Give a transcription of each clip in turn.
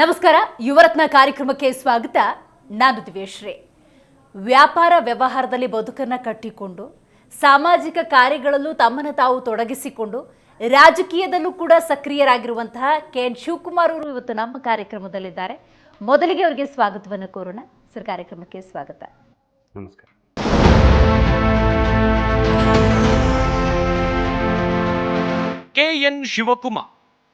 ನಮಸ್ಕಾರ ಯುವರತ್ನ ಕಾರ್ಯಕ್ರಮಕ್ಕೆ ಸ್ವಾಗತ. ನಾನು ದಿವ್ಯಶ್ರೀ. ವ್ಯಾಪಾರ ವ್ಯವಹಾರದಲ್ಲಿ ಬದುಕನ್ನು ಕಟ್ಟಿಕೊಂಡು ಸಾಮಾಜಿಕ ಕಾರ್ಯಗಳಲ್ಲೂ ತಮ್ಮನ್ನು ತಾವು ತೊಡಗಿಸಿಕೊಂಡು ರಾಜಕೀಯದಲ್ಲೂ ಕೂಡ ಸಕ್ರಿಯರಾಗಿರುವಂತಹ ಕೆ ಎನ್ ಶಿವಕುಮಾರ್ ಅವರು ಇವತ್ತು ನಮ್ಮ ಕಾರ್ಯಕ್ರಮದಲ್ಲಿದ್ದಾರೆ. ಮೊದಲಿಗೆ ಅವರಿಗೆ ಸ್ವಾಗತವನ್ನು ಕೋರೋಣ. ಸರ್ ಕಾರ್ಯಕ್ರಮಕ್ಕೆ ಸ್ವಾಗತ. ನಮಸ್ಕಾರ. ಕೆ ಎನ್ ಶಿವಕುಮಾರ್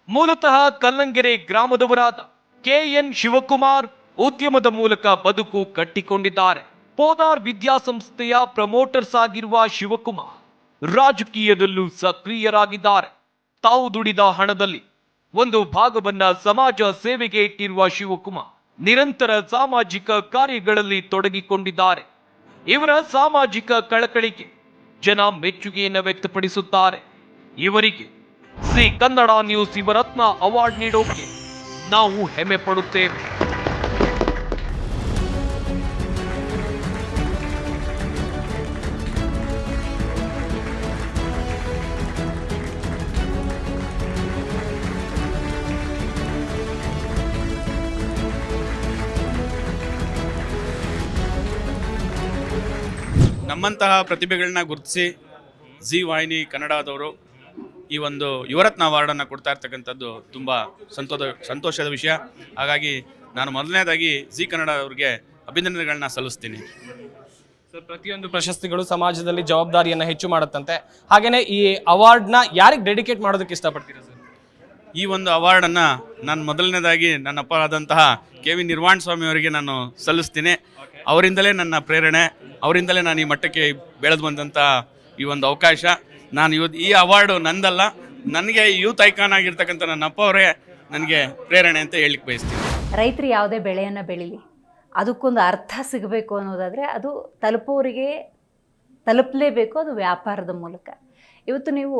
ಮೂಲತಃ ಕಲ್ಲಂಗೆರೆ ಗ್ರಾಮದವರಾದ ಕೆಎನ್ ಶಿವಕುಮಾರ್ ಉದ್ಯಮದ ಮೂಲಕ ಬದುಕು ಕಟ್ಟಿಕೊಂಡಿದ್ದಾರೆ. ಪೋದಾರ್ ವಿದ್ಯಾಸಂಸ್ಥೆಯ ಪ್ರಮೋಟರ್ಸ್ ಆಗಿರುವ ಶಿವಕುಮಾರ್ ರಾಜಕೀಯದಲ್ಲೂ ಸಕ್ರಿಯರಾಗಿದ್ದಾರೆ. ತಾವು ದುಡಿದ ಹಣದಲ್ಲಿ ಒಂದು ಭಾಗವನ್ನ ಸಮಾಜ ಸೇವೆಗೆ ಇಟ್ಟಿರುವ ಶಿವಕುಮಾರ್ ನಿರಂತರ ಸಾಮಾಜಿಕ ಕಾರ್ಯಗಳಲ್ಲಿ ತೊಡಗಿಕೊಂಡಿದ್ದಾರೆ. ಇವರ ಸಾಮಾಜಿಕ ಕಳಕಳಿಗೆ ಜನ ಮೆಚ್ಚುಗೆಯನ್ನು ವ್ಯಕ್ತಪಡಿಸುತ್ತಾರೆ. ಇವರಿಗೆ C Kannada news Yuvaratna award ನೀಡೋಕೆ ನಾವು ಹೆಮ್ಮೆ ಪಡುತ್ತೇವೆ. ನಮ್ಮಂತಹ ಪ್ರತಿಭೆಗಳನ್ನ ಗುರುತಿಸಿ ಜಿ ವಾಹಿನಿ ಕನ್ನಡದವರು ಈ ಒಂದು ಯುವರತ್ನ ಅವಾರ್ಡನ್ನು ಕೊಡ್ತಾ ಇರ್ತಕ್ಕಂಥದ್ದು ತುಂಬ ಸಂತೋದ ಸಂತೋಷದ ವಿಷಯ. ಹಾಗಾಗಿ ನಾನು ಮೊದಲನೇದಾಗಿ ಜಿ ಕನ್ನಡ ಅವ್ರಿಗೆ ಅಭಿನಂದನೆಗಳನ್ನ ಸಲ್ಲಿಸ್ತೀನಿ. ಸರ್ ಪ್ರತಿಯೊಂದು ಪ್ರಶಸ್ತಿಗಳು ಸಮಾಜದಲ್ಲಿ ಜವಾಬ್ದಾರಿಯನ್ನು ಹೆಚ್ಚು ಮಾಡುತ್ತಂತೆ. ಹಾಗೆಯೇ ಈ ಅವಾರ್ಡ್ನ ಯಾರಿಗೆ ಡೆಡಿಕೇಟ್ ಮಾಡೋದಕ್ಕೆ ಇಷ್ಟಪಡ್ತೀರಾ ಸರ್? ಈ ಒಂದು ಅವಾರ್ಡನ್ನು ನಾನು ಮೊದಲನೇದಾಗಿ ನನ್ನ ಅಪ್ಪ ಆದಂತಹ ಕೆ ವಿ ನಿರ್ವಾಣ ಸ್ವಾಮಿ ಅವರಿಗೆ ನಾನು ಸಲ್ಲಿಸ್ತೀನಿ. ಅವರಿಂದಲೇ ನನ್ನ ಪ್ರೇರಣೆ. ಅವರಿಂದಲೇ ನಾನು ಈ ಮಟ್ಟಕ್ಕೆ ಬೆಳೆದು ಬಂದಂತಹ ಈ ಒಂದು ಅವಕಾಶ. ನಾನು ಇವತ್ತು ಈ ಅವಾರ್ಡು ನಂದಲ್ಲ. ನನಗೆ ಯೂತ್ ಐಕಾನ್ ಆಗಿರ್ತಕ್ಕಂಥ ನನ್ನ ಅಪ್ಪ ಅವರೇ ನನಗೆ ಪ್ರೇರಣೆ ಅಂತ ಹೇಳಿಕ್ ಬಯಸ್ತೀನಿ. ರೈತರು ಯಾವುದೇ ಬೆಳೆಯನ್ನು ಬೆಳೀಲಿ. ಅದಕ್ಕೊಂದು ಅರ್ಥ ಸಿಗಬೇಕು ಅನ್ನೋದಾದರೆ ಅದು ತಲುಪೋರಿಗೆ ತಲುಪಲೇಬೇಕು ಅದು ವ್ಯಾಪಾರದ ಮೂಲಕ. ಇವತ್ತು ನೀವು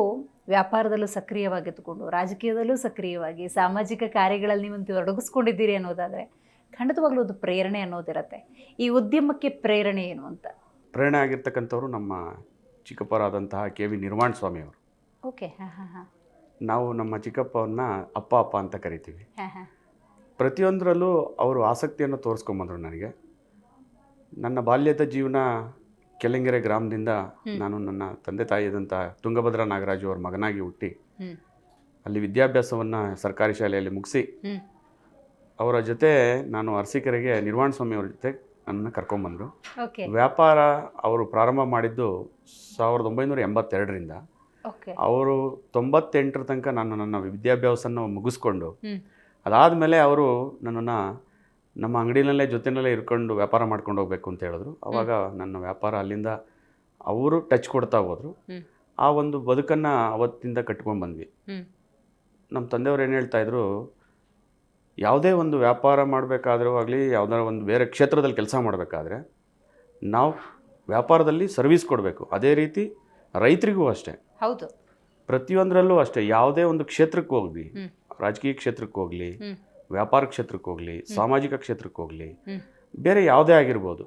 ವ್ಯಾಪಾರದಲ್ಲೂ ಸಕ್ರಿಯವಾಗಿದ್ದುಕೊಂಡು ರಾಜಕೀಯದಲ್ಲೂ ಸಕ್ರಿಯವಾಗಿ ಸಾಮಾಜಿಕ ಕಾರ್ಯಗಳಲ್ಲಿ ನೀವು ತೊಡಗಿಸ್ಕೊಂಡಿದ್ದೀರಿ ಅನ್ನೋದಾದರೆ ಖಂಡಿತವಾಗ್ಲೂ ಒಂದು ಪ್ರೇರಣೆ ಅನ್ನೋದಿರುತ್ತೆ. ಈ ಉದ್ಯಮಕ್ಕೆ ಪ್ರೇರಣೆ ಏನು ಅಂತ? ಪ್ರೇರಣೆ ಆಗಿರ್ತಕ್ಕಂಥವ್ರು ನಮ್ಮ ಚಿಕ್ಕಪ್ಪರಾದಂತಹ ಕೆ ವಿ ನಿರ್ವಾಣ ಸ್ವಾಮಿ ಅವರು. ಓಕೆ ನಾವು ನಮ್ಮ ಚಿಕ್ಕಪ್ಪವನ್ನ ಅಪ್ಪ ಅಪ್ಪ ಅಂತ ಕರಿತೀವಿ. ಪ್ರತಿಯೊಂದರಲ್ಲೂ ಅವರು ಆಸಕ್ತಿಯನ್ನು ತೋರಿಸ್ಕೊಂಬಂದರು ನನಗೆ. ನನ್ನ ಬಾಲ್ಯದ ಜೀವನ ಕೆಳಂಗೆರೆ ಗ್ರಾಮದಿಂದ ನಾನು ನನ್ನ ತಂದೆ ತಾಯಿಯಾದಂಥ ತುಂಗಭದ್ರಾ ನಾಗರಾಜು ಅವರ ಮಗನಾಗಿ ಹುಟ್ಟಿ ಅಲ್ಲಿ ವಿದ್ಯಾಭ್ಯಾಸವನ್ನು ಸರ್ಕಾರಿ ಶಾಲೆಯಲ್ಲಿ ಮುಗಿಸಿ ಅವರ ಜೊತೆ ನಾನು ಅರಸೀಕೆರೆಗೆ ನಿರ್ವಾಣ ಸ್ವಾಮಿ ಅವ್ರ ಜೊತೆ ನನ್ನನ್ನು ಕರ್ಕೊಂಬಂದರು. ವ್ಯಾಪಾರ ಅವರು ಪ್ರಾರಂಭ ಮಾಡಿದ್ದು ಸಾವಿರದ ಒಂಬೈನೂರ ಎಂಬತ್ತೆರಡರಿಂದ. ಅವರು ತೊಂಬತ್ತೆಂಟರ ತನಕ ನಾನು ನನ್ನ ವಿದ್ಯಾಭ್ಯಾಸನ ಮುಗಿಸ್ಕೊಂಡು ಅದಾದಮೇಲೆ ಅವರು ನನ್ನನ್ನು ನಮ್ಮ ಅಂಗಡಿನಲ್ಲೇ ಜೊತೆನಲ್ಲೇ ಇರ್ಕೊಂಡು ವ್ಯಾಪಾರ ಮಾಡ್ಕೊಂಡು ಹೋಗ್ಬೇಕು ಅಂತ ಹೇಳಿದ್ರು. ಅವಾಗ ನನ್ನ ವ್ಯಾಪಾರ ಅಲ್ಲಿಂದ ಅವರು ಟಚ್ ಕೊಡ್ತಾ ಹೋದರು. ಆ ಒಂದು ಬದುಕನ್ನು ಅವತ್ತಿಂದ ಕಟ್ಕೊಂಡು ಬಂದ್ವಿ ನಮ್ಮ ತಂದೆಯವ್ರು ಏನು ಹೇಳ್ತಾ ಇದ್ರು ಯಾವುದೇ ಒಂದು ವ್ಯಾಪಾರ ಮಾಡಬೇಕಾದ್ರೂ ಆಗಲಿ ಯಾವುದಾದ್ರು ಒಂದು ಬೇರೆ ಕ್ಷೇತ್ರದಲ್ಲಿ ಕೆಲಸ ಮಾಡಬೇಕಾದ್ರೆ ನಾವು ವ್ಯಾಪಾರದಲ್ಲಿ ಸರ್ವಿಸ್ ಕೊಡಬೇಕು. ಅದೇ ರೀತಿ ರೈತರಿಗೂ ಅಷ್ಟೇ. ಹೌದು. ಪ್ರತಿಯೊಂದರಲ್ಲೂ ಅಷ್ಟೇ. ಯಾವುದೇ ಒಂದು ಕ್ಷೇತ್ರಕ್ಕೆ ಹೋಗ್ಲಿ ರಾಜಕೀಯ ಕ್ಷೇತ್ರಕ್ಕೆ ಹೋಗಲಿ ವ್ಯಾಪಾರ ಕ್ಷೇತ್ರಕ್ಕೆ ಹೋಗಲಿ ಸಾಮಾಜಿಕ ಕ್ಷೇತ್ರಕ್ಕೆ ಹೋಗಲಿ ಬೇರೆ ಯಾವುದೇ ಆಗಿರ್ಬೋದು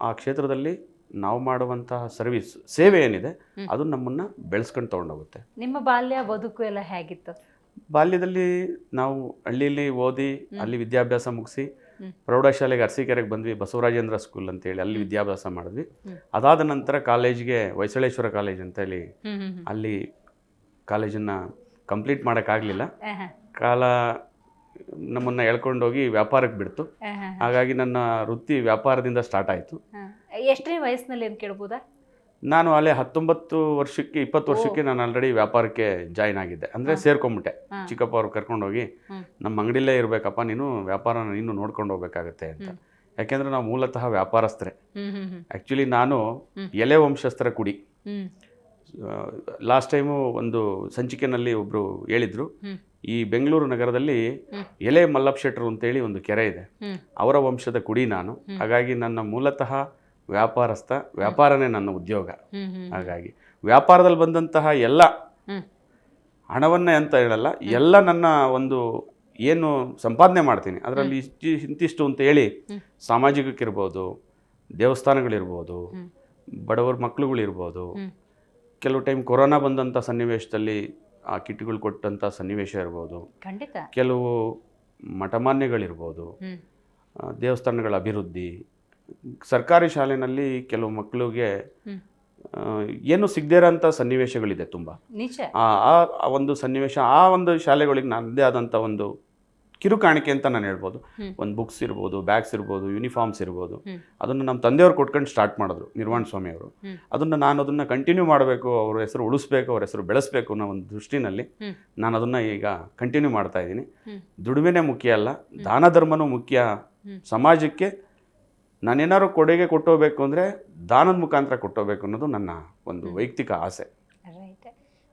ಆ ಕ್ಷೇತ್ರದಲ್ಲಿ ನಾವು ಮಾಡುವಂತಹ ಸರ್ವಿಸ್ ಸೇವೆ ಏನಿದೆ ಅದು ನಮ್ಮನ್ನು ಬೆಳೆಸ್ಕೊಂಡು ತೊಗೊಂಡೋಗುತ್ತೆ. ನಿಮ್ಮ ಬಾಲ್ಯ ಬದುಕು ಎಲ್ಲ ಹೇಗಿತ್ತು? ಬಾಲ್ಯದಲ್ಲಿ ನಾವು ಹಳ್ಳಿಯಲ್ಲಿ ಓದಿ ಅಲ್ಲಿ ವಿದ್ಯಾಭ್ಯಾಸ ಮುಗಿಸಿ. ಪ್ರೌಢಶಾಲೆಗೆ ಅರಸೀಕೆರೆಗೆ ಬಂದ್ವಿ ಬಸವರಾಜೇಂದ್ರ ಸ್ಕೂಲ್ ಅಂತೇಳಿ ಅಲ್ಲಿ ವಿದ್ಯಾಭ್ಯಾಸ ಮಾಡಿದ್ವಿ. ಅದಾದ ನಂತರ ಕಾಲೇಜ್ಗೆ ಹೊಯ್ಸಳೇಶ್ವರ ಕಾಲೇಜ್ ಅಂತೇಳಿ. ಅಲ್ಲಿ ಕಾಲೇಜನ್ನು ಕಂಪ್ಲೀಟ್ ಮಾಡೋಕ್ಕಾಗಲಿಲ್ಲ ಕಾಲ ನಮ್ಮನ್ನು ಎಳ್ಕೊಂಡೋಗಿ ವ್ಯಾಪಾರಕ್ಕೆ ಬಿಡ್ತು. ಹಾಗಾಗಿ ನನ್ನ ವೃತ್ತಿ ವ್ಯಾಪಾರದಿಂದ ಸ್ಟಾರ್ಟ್ ಆಯಿತು. ಎಷ್ಟನೇ ವಯಸ್ಸಿನಲ್ಲಿ ಏನು ಕೇಳ್ಬೋದಾ? ನಾನು ಅಲ್ಲೇ ಹತ್ತೊಂಬತ್ತು ವರ್ಷಕ್ಕೆ ಇಪ್ಪತ್ತು ವರ್ಷಕ್ಕೆ ನಾನು ಆಲ್ರೆಡಿ ವ್ಯಾಪಾರಕ್ಕೆ ಜಾಯ್ನ್ ಆಗಿದ್ದೆ. ಅಂದರೆ ಸೇರ್ಕೊಂಬಿಟ್ಟೆ. ಚಿಕ್ಕಪ್ಪ ಅವ್ರು ಕರ್ಕೊಂಡೋಗಿ. ನಮ್ಮ ಅಂಗಡಿಲೇ ಇರಬೇಕಪ್ಪ ನೀನು ವ್ಯಾಪಾರ ನೀನು ನೋಡ್ಕೊಂಡು ಹೋಗ್ಬೇಕಾಗತ್ತೆ ಅಂತ. ಯಾಕೆಂದ್ರೆ ನಾವು ಮೂಲತಃ ವ್ಯಾಪಾರಸ್ಥರೆ. ಆ್ಯಕ್ಚುಲಿ ನಾನು. ಎಲೆ ವಂಶಸ್ಥರ ಕುಡಿ. ಲಾಸ್ಟ್ ಟೈಮು ಒಂದು ಸಂಚಿಕೆನಲ್ಲಿ ಒಬ್ಬರು ಹೇಳಿದ್ರು ಈ ಬೆಂಗಳೂರು ನಗರದಲ್ಲಿ. ಎಲೆ ಮಲ್ಲಪ್ಪ ಶೆಟ್ರು ಅಂತೇಳಿ ಒಂದು ಕೆರೆ ಇದೆ. ಅವರ ವಂಶದ ಕುಡಿ ನಾನು. ಹಾಗಾಗಿ ನನ್ನ ಮೂಲತಃ ವ್ಯಾಪಾರಸ್ಥ ವ್ಯಾಪಾರನೇ ನನ್ನ ಉದ್ಯೋಗ. ಹಾಗಾಗಿ ವ್ಯಾಪಾರದಲ್ಲಿ ಬಂದಂತಹ ಎಲ್ಲ ಹಣವನ್ನ ಅಂತ ಹೇಳಲ್ಲ ಎಲ್ಲ ನನ್ನ ಒಂದು ಏನು ಸಂಪಾದನೆ ಮಾಡ್ತೀನಿ. ಅದರಲ್ಲಿ ಇಷ್ಟು ಇಂತಿಷ್ಟು ಅಂತ ಹೇಳಿ. ಸಾಮಾಜಿಕಕ್ಕಿರ್ಬೋದು ದೇವಸ್ಥಾನಗಳಿರ್ಬೋದು. ಬಡವರ ಮಕ್ಳುಗಳಿರ್ಬೋದು. ಕೆಲವು ಟೈಮ್ ಕೊರೋನಾ ಬಂದಂಥ ಸನ್ನಿವೇಶದಲ್ಲಿ ಆ ಕಿಟ್ಗಳು ಕೊಟ್ಟಂಥ ಸನ್ನಿವೇಶ ಇರ್ಬೋದು. ಖಂಡಿತ. ಕೆಲವು ಮಠಮಾನ್ಯಗಳಿರ್ಬೋದು. ದೇವಸ್ಥಾನಗಳ ಅಭಿವೃದ್ಧಿ ಸರ್ಕಾರಿ ಶಾಲೆಯಲ್ಲಿ ಕೆಲವು ಮಕ್ಕಳಿಗೆ ಏನು ಸಿಗದೇ ಇರೋಂಥ ಸನ್ನಿವೇಶಗಳಿದೆ ತುಂಬ. ಆ ಒಂದು ಸನ್ನಿವೇಶ ಆ ಒಂದು ಶಾಲೆಗಳಿಗೆ ನನ್ನದೇ ಆದಂಥ ಒಂದು ಕಿರುಕಾಣಿಕೆ ಅಂತ ನಾನು ಹೇಳ್ಬೋದು. ಒಂದು ಬುಕ್ಸ್ ಇರ್ಬೋದು ಬ್ಯಾಗ್ಸ್ ಇರ್ಬೋದು ಯೂನಿಫಾರ್ಮ್ಸ್ ಇರ್ಬೋದು. ಅದನ್ನು ನಮ್ಮ ತಂದೆಯವ್ರು ಕೊಟ್ಕೊಂಡು ಸ್ಟಾರ್ಟ್ ಮಾಡಿದ್ರು ನಿರ್ವಾಣ ಸ್ವಾಮಿ ಅವರು. ಅದನ್ನು ನಾನು ಅದನ್ನು ಕಂಟಿನ್ಯೂ ಮಾಡಬೇಕು ಅವ್ರ ಹೆಸರು ಉಳಿಸ್ಬೇಕು ಅವ್ರ ಹೆಸರು ಬೆಳೆಸಬೇಕು ಅನ್ನೋ ಒಂದು ದೃಷ್ಟಿನಲ್ಲಿ ನಾನು ಅದನ್ನು ಈಗ ಕಂಟಿನ್ಯೂ ಮಾಡ್ತಾ ಇದ್ದೀನಿ. ದುಡಿಮೆನೇ ಮುಖ್ಯ ಅಲ್ಲ ದಾನ ಧರ್ಮನೂ ಮುಖ್ಯ ಸಮಾಜಕ್ಕೆ ನಾನೇನಾದ್ರು ಕೊಡುಗೆ ಕೊಟ್ಟೋಗ್ಬೇಕು ಅಂದರೆ ದಾನದ ಮುಖಾಂತರ ಕೊಟ್ಟೋಗ್ಬೇಕು ಅನ್ನೋದು ನನ್ನ ಒಂದು ವೈಯಕ್ತಿಕ ಆಸೆ. ರೈಟ್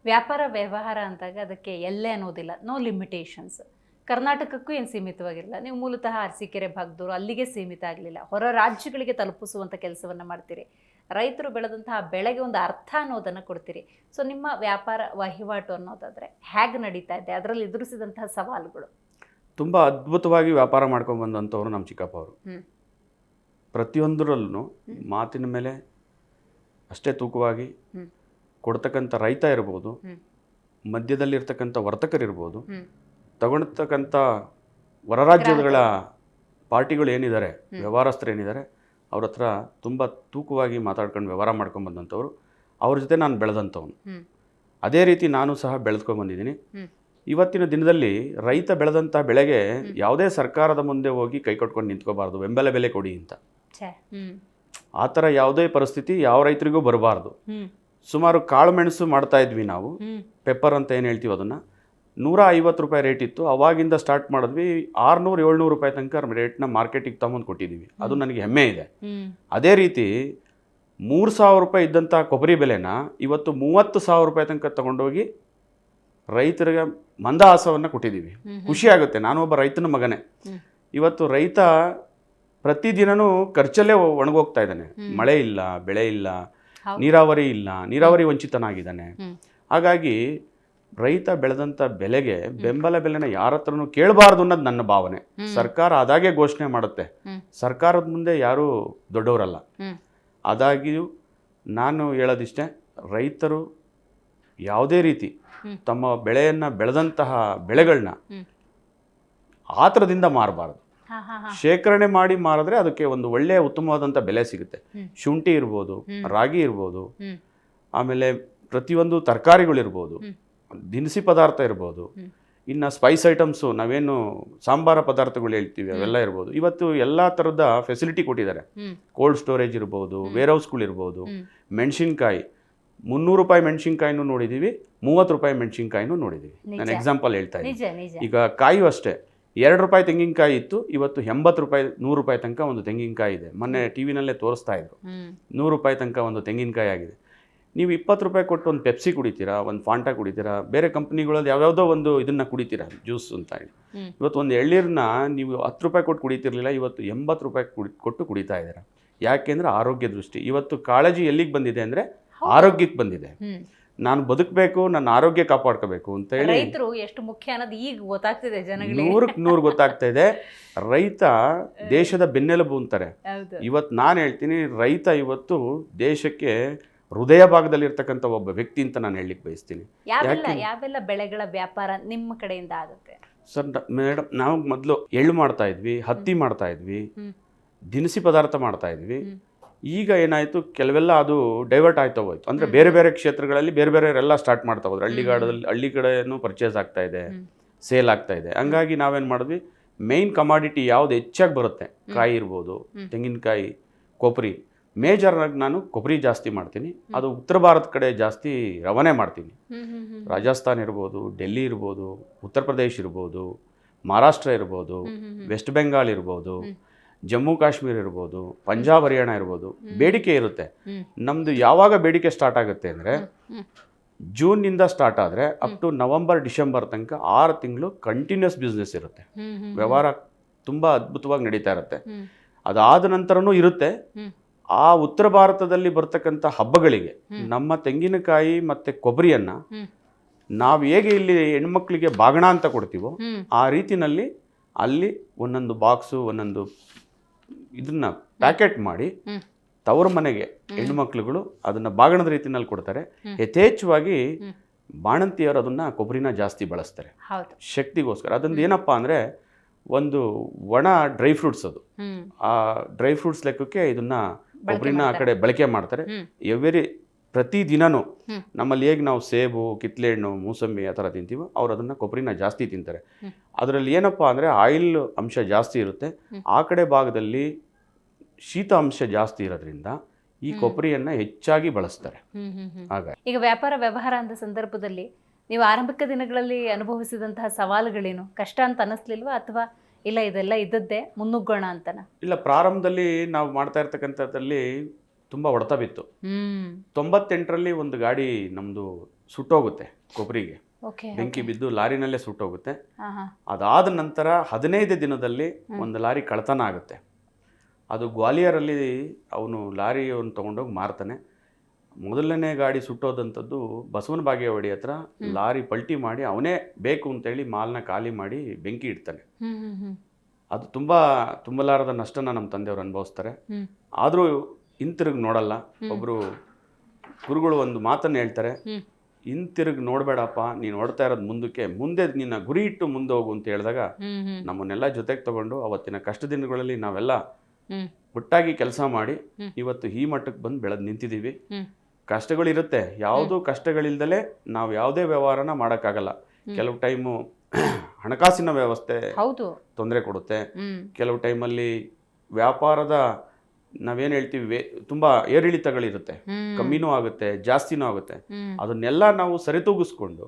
ವ್ಯಾಪಾರ ವ್ಯವಹಾರ ಅಂದಾಗ ಅದಕ್ಕೆ ಎಲ್ಲೇ ಅನ್ನೋದಿಲ್ಲ. ನೋ ಲಿಮಿಟೇಷನ್ಸ್ ಕರ್ನಾಟಕಕ್ಕೂ ಏನು ಸೀಮಿತವಾಗಿಲ್ಲ. ನೀವು ಮೂಲತಃ ಅರಸೀಕೆರೆ ಭಾಗದವರು ಅಲ್ಲಿಗೆ ಸೀಮಿತ ಆಗಲಿಲ್ಲ. ಹೊರ ರಾಜ್ಯಗಳಿಗೆ ತಲುಪಿಸುವಂಥ ಕೆಲಸವನ್ನು ಮಾಡ್ತೀರಿ. ರೈತರು ಬೆಳೆದಂತಹ ಬೆಳೆಗೆ ಒಂದು ಅರ್ಥ ಅನ್ನೋದನ್ನು ಕೊಡ್ತೀರಿ. ಸೊ ನಿಮ್ಮ ವ್ಯಾಪಾರ ವಹಿವಾಟು ಅನ್ನೋದಾದರೆ ಹೇಗೆ ನಡೀತಾ ಇದೆ? ಅದರಲ್ಲಿ ಎದುರಿಸಿದಂತಹ ಸವಾಲುಗಳು. ತುಂಬ ಅದ್ಭುತವಾಗಿ ವ್ಯಾಪಾರ ಮಾಡ್ಕೊಂಡು ಬಂದಂಥವ್ರು ನಮ್ಮ ಚಿಕ್ಕಪ್ಪ ಅವರು. ಪ್ರತಿಯೊಂದರಲ್ಲೂ ಮಾತಿನ ಮೇಲೆ ಅಷ್ಟೇ ತೂಕವಾಗಿ. ಕೊಡ್ತಕ್ಕಂಥ ರೈತ ಇರ್ಬೋದು ಮಧ್ಯದಲ್ಲಿ ಮಧ್ಯದಲ್ಲಿರ್ತಕ್ಕಂಥ ವರ್ತಕರಿರ್ಬೋದು ತಗೊಳ್ತಕ್ಕಂಥ ಹೊರ ಹೊರರಾಜ್ಯಗಳ ಪಾರ್ಟಿಗಳು ಏನಿದ್ದಾರೆ. ವ್ಯವಹಾರಸ್ಥರು ಏನಿದ್ದಾರೆ ಅವ್ರ ಹತ್ರ ತುಂಬ ತೂಕವಾಗಿ ಮಾತಾಡ್ಕೊಂಡು ವ್ಯವಹಾರ ಮಾಡ್ಕೊಂಡು ಬಂದಂಥವ್ರು ಅವ್ರ ಜೊತೆ ನಾನು ಬೆಳೆದಂಥವ್ನು. ಅದೇ ರೀತಿ ನಾನು ಸಹ ಬೆಳೆದ್ಕೊಂಡು ಬಂದಿದ್ದೀನಿ. ಇವತ್ತಿನ ದಿನದಲ್ಲಿ ರೈತ ಬೆಳೆದಂಥ ಬೆಳೆಗೆ ಯಾವುದೇ ಸರ್ಕಾರದ ಮುಂದೆ ಹೋಗಿ ಕೈ ಕಟ್ಕೊಂಡು ನಿಂತ್ಕೋಬಾರ್ದು ಬೆಂಬಲ ಬೆಲೆ ಕೊಡಿ ಅಂತ. ಆ ಥರ ಯಾವುದೇ ಪರಿಸ್ಥಿತಿ ಯಾವ ರೈತರಿಗೂ ಬರಬಾರ್ದು. ಸುಮಾರು ಕಾಳು ಮೆಣಸು ಮಾಡ್ತಾ ಇದ್ವಿ ನಾವು. ಪೆಪ್ಪರ್ ಅಂತ ಏನು ಹೇಳ್ತೀವಿ ಅದನ್ನು? ನೂರ ಐವತ್ತು ರೂಪಾಯಿ ರೇಟ್ ಇತ್ತು. ಅವಾಗಿಂದ ಸ್ಟಾರ್ಟ್ ಮಾಡಿದ್ವಿ. ಆರುನೂರು ಏಳ್ನೂರು ರೂಪಾಯಿ ತನಕ ರೇಟ್ನ ಮಾರ್ಕೆಟಿಗೆ ತಗೊಂಡು ಕೊಟ್ಟಿದ್ದೀವಿ. ಅದು ನನಗೆ ಹೆಮ್ಮೆ ಇದೆ. ಅದೇ ರೀತಿ ಮೂರು ಸಾವಿರ ರೂಪಾಯಿ ಇದ್ದಂಥ ಕೊಬ್ಬರಿ ಬೆಲೆನ ಇವತ್ತು ಮೂವತ್ತು ಸಾವಿರ ರೂಪಾಯಿ ತನಕ ತಗೊಂಡೋಗಿ ರೈತರಿಗೆ ಮಂದಹಾಸವನ್ನು ಕೊಟ್ಟಿದ್ದೀವಿ. ಖುಷಿ ಆಗುತ್ತೆ. ನಾನು ಒಬ್ಬ ರೈತನ ಮಗನೇ. ಇವತ್ತು ರೈತ ಪ್ರತಿದಿನನೂ ಖರ್ಚಲ್ಲೇ ಒಣಗೋಗ್ತಾ ಇದ್ದಾನೆ. ಮಳೆ ಇಲ್ಲ ಬೆಳೆ ಇಲ್ಲ ನೀರಾವರಿ ಇಲ್ಲ ನೀರಾವರಿ ವಂಚಿತನಾಗಿದ್ದಾನೆ. ಹಾಗಾಗಿ ರೈತ ಬೆಳೆದಂಥ ಬೆಲೆಗೆ ಬೆಂಬಲ ಬೆಲೆನ ಯಾರ ಹತ್ರನೂ ಕೇಳಬಾರ್ದು ಅನ್ನೋದು ನನ್ನ ಭಾವನೆ. ಸರ್ಕಾರ ಅದಾಗೆ ಘೋಷಣೆ ಮಾಡುತ್ತೆ. ಸರ್ಕಾರದ ಮುಂದೆ ಯಾರೂ ದೊಡ್ಡವರಲ್ಲ. ಆದಾಗ್ಯೂ ನಾನು ಹೇಳೋದಿಷ್ಟೇ ರೈತರು ಯಾವುದೇ ರೀತಿ ತಮ್ಮ ಬೆಳೆಯನ್ನು ಬೆಳೆದಂತಹ ಬೆಳೆಗಳನ್ನ. ಆತರದಿಂದ ಮಾರಬಾರ್ದು. ಶೇಖರಣೆ ಮಾಡಿ ಮಾರಿದ್ರೆ ಅದಕ್ಕೆ ಒಂದು ಒಳ್ಳೆಯ ಉತ್ತಮವಾದಂಥ ಬೆಲೆ ಸಿಗುತ್ತೆ. ಶುಂಠಿ ಇರ್ಬೋದು ರಾಗಿ ಇರ್ಬೋದು. ಆಮೇಲೆ ಪ್ರತಿಯೊಂದು ತರಕಾರಿಗಳಿರ್ಬೋದು. ದಿನಸಿ ಪದಾರ್ಥ ಇರ್ಬೋದು. ಇನ್ನು ಸ್ಪೈಸ್ ಐಟಮ್ಸು ನಾವೇನು ಸಾಂಬಾರ ಪದಾರ್ಥಗಳು ಹೇಳ್ತೀವಿ ಅವೆಲ್ಲ ಇರ್ಬೋದು. ಇವತ್ತು ಎಲ್ಲ ಥರದ ಫೆಸಿಲಿಟಿ ಕೊಟ್ಟಿದ್ದಾರೆ. ಕೋಲ್ಡ್ ಸ್ಟೋರೇಜ್ ಇರ್ಬೋದು ವೇರ್ ಹೌಸ್ಗಳಿರ್ಬೋದು. ಮೆಣಸಿನ್ಕಾಯಿ. ಮುನ್ನೂರು ರೂಪಾಯಿ ಮೆಣಸಿನ್ಕಾಯಿನೂ ನೋಡಿದ್ದೀವಿ ಮೂವತ್ತು ರೂಪಾಯಿ ಮೆಣಸಿನ್ಕಾಯಿನೂ ನೋಡಿದ್ದೀವಿ ನಾನು. ಎಕ್ಸಾಂಪಲ್ ಹೇಳ್ತಾ ಇದ್ದೀನಿ. ಈಗ ಕಾಯು ಅಷ್ಟೇ. ಎರಡು ರೂಪಾಯಿ ತೆಂಗಿನಕಾಯಿ ಇತ್ತು ಇವತ್ತು ಎಂಬತ್ತು ರೂಪಾಯಿ ನೂರು ರೂಪಾಯಿ ತನಕ ಒಂದು ತೆಂಗಿನಕಾಯಿ ಇದೆ. ಮೊನ್ನೆ ಟಿ ವಿನಲ್ಲೇ ತೋರಿಸ್ತಾ ಇದ್ರು. ನೂರು ರೂಪಾಯಿ ತನಕ ಒಂದು ತೆಂಗಿನಕಾಯಿ ಆಗಿದೆ. ನೀವು ಇಪ್ಪತ್ತು ರೂಪಾಯಿ ಕೊಟ್ಟು ಒಂದು ಪೆಪ್ಸಿ ಕುಡಿತೀರಾ ಒಂದು ಫಾಂಟಾ ಕುಡಿತೀರಾ ಬೇರೆ ಕಂಪ್ನಿಗಳಲ್ಲಿ ಯಾವ್ಯಾವುದೋ ಒಂದು ಇದನ್ನು ಕುಡಿತೀರಾ ಜ್ಯೂಸ್ ಅಂತ ಹೇಳಿ. ಇವತ್ತು ಒಂದು ಎಳ್ನೀರನ್ನ ನೀವು ಹತ್ತು ರೂಪಾಯಿ ಕೊಟ್ಟು ಕುಡಿತಿರ್ಲಿಲ್ಲ ಇವತ್ತು ಎಂಬತ್ತು ರೂಪಾಯಿ ಕುಡಿ ಕೊಟ್ಟು ಕುಡಿತಾ ಇದ್ದೀರಾ. ಯಾಕೆಂದರೆ ಆರೋಗ್ಯ ದೃಷ್ಟಿ. ಇವತ್ತು ಕಾಳಜಿ ಎಲ್ಲಿಗೆ ಬಂದಿದೆ ಅಂದರೆ ಆರೋಗ್ಯಕ್ಕೆ ಬಂದಿದೆ. ನಾನು ಬದುಕಬೇಕು ನನ್ನ ಆರೋಗ್ಯ ಕಾಪಾಡ್ಕೋಬೇಕು ಅಂತ ಹೇಳಿ ರೈತರು ಎಷ್ಟು ಮುಖ್ಯ ಅನ್ನೋದು ಈಗ ಗೊತ್ತಾಗ್ತಿದೆ ಜನಗಳಿಗೆ. ನೂರಕ್ಕೆ ನೂರು ಗೊತ್ತಾಗ್ತಾ ಇದೆ. ರೈತ ದೇಶದ ಬೆನ್ನೆಲುಬು ಅಂತಾರೆ. ಇವತ್ತು ನಾನು ಹೇಳ್ತೀನಿ ರೈತ ಇವತ್ತು ದೇಶಕ್ಕೆ ಹೃದಯ ಭಾಗದಲ್ಲಿ ಇರ್ತಕ್ಕಂಥ ಒಬ್ಬ ವ್ಯಕ್ತಿ ಅಂತ ನಾನು ಹೇಳಲಿಕ್ಕೆ ಬಯಸ್ತೀನಿ. ಯಾವೆಲ್ಲ ಯಾವೆಲ್ಲ ಬೆಳೆಗಳ ವ್ಯಾಪಾರ ನಿಮ್ಮ ಕಡೆಯಿಂದ ಆಗುತ್ತೆ? ಸರ್ ಮೇಡಮ್ ನಾವು ಮೊದಲು ಎಳ್ಳು ಮಾಡ್ತಾ ಇದ್ವಿ ಹತ್ತಿ ಮಾಡ್ತಾ ಇದ್ವಿ ದಿನಸಿ ಪದಾರ್ಥ ಮಾಡ್ತಾ ಇದ್ವಿ. ಈಗ ಏನಾಯಿತು? ಕೆಲವೆಲ್ಲ ಅದು ಡೈವರ್ಟ್ ಆಯ್ತಾ ಹೋಯ್ತು. ಅಂದರೆ ಬೇರೆ ಬೇರೆ ಕ್ಷೇತ್ರಗಳಲ್ಲಿ ಬೇರೆ ಬೇರೆಯವರೆಲ್ಲ ಸ್ಟಾರ್ಟ್ ಮಾಡ್ತಾ ಹೋದ್ರೆ. ಹಳ್ಳಿಗಾಡದಲ್ಲಿ ಹಳ್ಳಿ ಕಡೆಯೂ ಪರ್ಚೇಸ್ ಆಗ್ತಾ ಇದೆ. ಸೇಲ್ ಆಗ್ತಾ ಇದೆ. ಹಂಗಾಗಿ ನಾವೇನು ಮಾಡಿದ್ವಿ? ಮೇಯ್ನ್ ಕಮಾಡಿಟಿ ಯಾವ್ದು ಹೆಚ್ಚಾಗಿ ಬರುತ್ತೆ? ಕಾಯಿ ಇರ್ಬೋದು ತೆಂಗಿನಕಾಯಿ ಕೊಬ್ಬರಿ. ಮೇಜರ್ ಆಗಿ ನಾನು ಕೊಬ್ಬರಿ ಜಾಸ್ತಿ ಮಾಡ್ತೀನಿ. ಅದು ಉತ್ತರ ಭಾರತ ಕಡೆ ಜಾಸ್ತಿ ರವಾನೆ ಮಾಡ್ತೀನಿ. ರಾಜಸ್ಥಾನ ಇರ್ಬೋದು ಡೆಲ್ಲಿ ಇರ್ಬೋದು ಉತ್ತರ ಪ್ರದೇಶ್ ಇರ್ಬೋದು ಮಹಾರಾಷ್ಟ್ರ ಇರ್ಬೋದು. ವೆಸ್ಟ್ ಬೆಂಗಾಲ್ ಇರ್ಬೋದು. ಜಮ್ಮು ಕಾಶ್ಮೀರ ಇರ್ಬೋದು ಪಂಜಾಬ್ ಹರಿಯಾಣ ಇರ್ಬೋದು ಬೇಡಿಕೆ ಇರುತ್ತೆ. ನಮ್ಮದು ಯಾವಾಗ ಬೇಡಿಕೆ ಸ್ಟಾರ್ಟ್ ಆಗುತ್ತೆ ಅಂದರೆ. ಜೂನ್ನಿಂದ ಸ್ಟಾರ್ಟ್ ಆದರೆ ಅಪ್ ಟು ನವಂಬರ್ ಡಿಸೆಂಬರ್ ತನಕ ಆರು ತಿಂಗಳು ಕಂಟಿನ್ಯೂಸ್ ಬಿಸ್ನೆಸ್ ಇರುತ್ತೆ. ವ್ಯವಹಾರ ತುಂಬ ಅದ್ಭುತವಾಗಿ ನಡೀತಾ ಇರುತ್ತೆ. ಅದಾದ ನಂತರನೂ ಇರುತ್ತೆ. ಆ ಉತ್ತರ ಭಾರತದಲ್ಲಿ ಬರ್ತಕ್ಕಂಥ ಹಬ್ಬಗಳಿಗೆ ನಮ್ಮ ತೆಂಗಿನಕಾಯಿ ಮತ್ತು ಕೊಬ್ಬರಿಯನ್ನು ನಾವು ಹೇಗೆ ಇಲ್ಲಿ ಹೆಣ್ಮಕ್ಳಿಗೆ ಬಾಗಣ ಅಂತ ಕೊಡ್ತೀವೋ ಆ ರೀತಿನಲ್ಲಿ ಅಲ್ಲಿ ಒಂದೊಂದು ಬಾಕ್ಸು ಒಂದೊಂದು ಇದನ್ನ ಪ್ಯಾಕೆಟ್ ಮಾಡಿ ತವರ ಮನೆಗೆ ಮನೆಗೆ ಹೆಣ್ಮಕ್ಳುಗಳು ಅದನ್ನ ಬಾಗಣದ ರೀತಿನಲ್ಲಿ ಕೊಡ್ತಾರೆ. ಯಥೇಚ್ಛವಾಗಿ ಬಾಣಂತಿಯವರು ಅದನ್ನ ಕೊಬ್ಬರಿನ ಜಾಸ್ತಿ ಬಳಸ್ತಾರೆ. ಶಕ್ತಿಗೋಸ್ಕರ. ಅದೊಂದು ಏನಪ್ಪಾ ಅಂದ್ರೆ ಒಂದು ಒಣ ಡ್ರೈ ಫ್ರೂಟ್ಸ್ ಅದು. ಆ ಡ್ರೈ ಫ್ರೂಟ್ಸ್ ಲೆಕ್ಕಕ್ಕೆ ಇದನ್ನ ಕೊಬ್ಬರಿನ ಆ ಕಡೆ ಬಳಕೆ ಮಾಡ್ತಾರೆ. ಎವ್ರಿ ಪ್ರತಿ ದಿನನೂ ಹ್ಮ್. ನಮ್ಮಲ್ಲಿ ಹೇಗೆ ನಾವು ಸೇಬು ಕಿತ್ಲೆ ಹಣ್ಣು ಮೂಸಂಬಿ ಆ ಥರ ತಿಂತೀವೋ ಅವ್ರು ಅದನ್ನು ಕೊಬ್ಬರಿನ ಜಾಸ್ತಿ ತಿಂತಾರೆ. ಅದರಲ್ಲಿ ಏನಪ್ಪ ಅಂದರೆ ಆಯಿಲ್ ಅಂಶ ಜಾಸ್ತಿ ಇರುತ್ತೆ. ಆ ಕಡೆ ಭಾಗದಲ್ಲಿ ಶೀತ ಅಂಶ ಜಾಸ್ತಿ ಇರೋದ್ರಿಂದ ಈ ಕೊಬ್ಬರಿಯನ್ನ ಹೆಚ್ಚಾಗಿ ಬಳಸ್ತಾರೆ. ಹಾಗಾಗಿ. ಈಗ ವ್ಯಾಪಾರ ವ್ಯವಹಾರ ಅಂದ ಸಂದರ್ಭದಲ್ಲಿ ನೀವು ಆರಂಭಿಕ ದಿನಗಳಲ್ಲಿ ಅನುಭವಿಸಿದಂತಹ ಸವಾಲುಗಳೇನು? ಕಷ್ಟ ಅಂತ ಅನ್ನಿಸ್ಲಿಲ್ವಾ ಅಥವಾ ಇಲ್ಲ ಇದೆಲ್ಲ ಇದ್ದದ್ದೇ ಮುನ್ನುಗ್ಗೋಣ ಅಂತನ? ಇಲ್ಲ ಪ್ರಾರಂಭದಲ್ಲಿ ನಾವು ಮಾಡ್ತಾ ಇರ್ತಕ್ಕಂಥದ್ದಲ್ಲಿ ತುಂಬ ಹೊಡೆತ ಬಿತ್ತು. ತೊಂಬತ್ತೆಂಟರಲ್ಲಿ ಒಂದು ಗಾಡಿ ನಮ್ಮದು ಸುಟ್ಟೋಗುತ್ತೆ ಕೊಬ್ಬರಿಗೆ. ಬೆಂಕಿ ಬಿದ್ದು ಲಾರಿನಲ್ಲೇ ಸುಟ್ಟೋಗುತ್ತೆ. ಅದಾದ ನಂತರ ಹದಿನೈದು ದಿನದಲ್ಲಿ ಒಂದು ಲಾರಿ ಕಳ್ತನ ಆಗುತ್ತೆ. ಅದು ಗ್ವಾಲಿಯರಲ್ಲಿ ಅವನು ಲಾರಿಯನ್ನು ತೊಗೊಂಡೋಗಿ ಮಾರ್ತಾನೆ. ಮೊದಲನೇ ಗಾಡಿ ಸುಟ್ಟೋದಂಥದ್ದು ಬಸವನ ಬಾಗೇವಾಡಿ ಹತ್ರ ಲಾರಿ ಪಲ್ಟಿ ಮಾಡಿ ಅವನೇ ಬೇಕು ಅಂತೇಳಿ ಮಾಲ್ನ ಖಾಲಿ ಮಾಡಿ ಬೆಂಕಿ ಇಡ್ತಾನೆ. ಅದು ತುಂಬ ತುಂಬಲಾರದ ನಷ್ಟನ ನಮ್ಮ ತಂದೆಯವರು ಅನುಭವಿಸ್ತಾರೆ. ಆದರೂ ಹಿಂತಿರುಗಿ ನೋಡಲ್ಲ. ಒಬ್ಬರು ಗುರುಗಳು ಒಂದು ಮಾತನ್ನು ಹೇಳ್ತಾರೆ. ಹಿಂತಿರುಗಿ ನೋಡಬೇಡಪ್ಪ ನೀನು ನೋಡ್ತಾ ಇರೋದು ಮುಂದಕ್ಕೆ ಮುಂದೆ ನಿನ್ನ ಗುರಿ ಇಟ್ಟು ಮುಂದೆ ಹೋಗು ಅಂತ ಹೇಳಿದಾಗ ನಮ್ಮನ್ನೆಲ್ಲ ಜೊತೆಗೆ ತಗೊಂಡು ಅವತ್ತಿನ ಕಷ್ಟ ದಿನಗಳಲ್ಲಿ ನಾವೆಲ್ಲ. ಒಟ್ಟಾಗಿ ಕೆಲಸ ಮಾಡಿ ಇವತ್ತು ಈ ಮಟ್ಟಕ್ಕೆ ಬಂದು ಬೆಳೆದು ನಿಂತಿದ್ದೀವಿ. ಕಷ್ಟಗಳಿರುತ್ತೆ. ಯಾವುದೂ ಕಷ್ಟಗಳಿಲ್ಲದಲೇ ನಾವು ಯಾವುದೇ ವ್ಯವಹಾರನ ಮಾಡೋಕ್ಕಾಗಲ್ಲ. ಕೆಲವು ಟೈಮು ಹಣಕಾಸಿನ ವ್ಯವಸ್ಥೆ ತೊಂದರೆ ಕೊಡುತ್ತೆ. ಕೆಲವು ಟೈಮಲ್ಲಿ ವ್ಯಾಪಾರದ ನಾವೇನು ಹೇಳ್ತೀವಿ ವೇ ತುಂಬ ಏರಿಳಿತಗಳಿರುತ್ತೆ. ಕಮ್ಮಿನೂ ಆಗುತ್ತೆ ಜಾಸ್ತಿನೂ ಆಗುತ್ತೆ. ಅದನ್ನೆಲ್ಲ ನಾವು ಸರಿತೂಗಿಸ್ಕೊಂಡು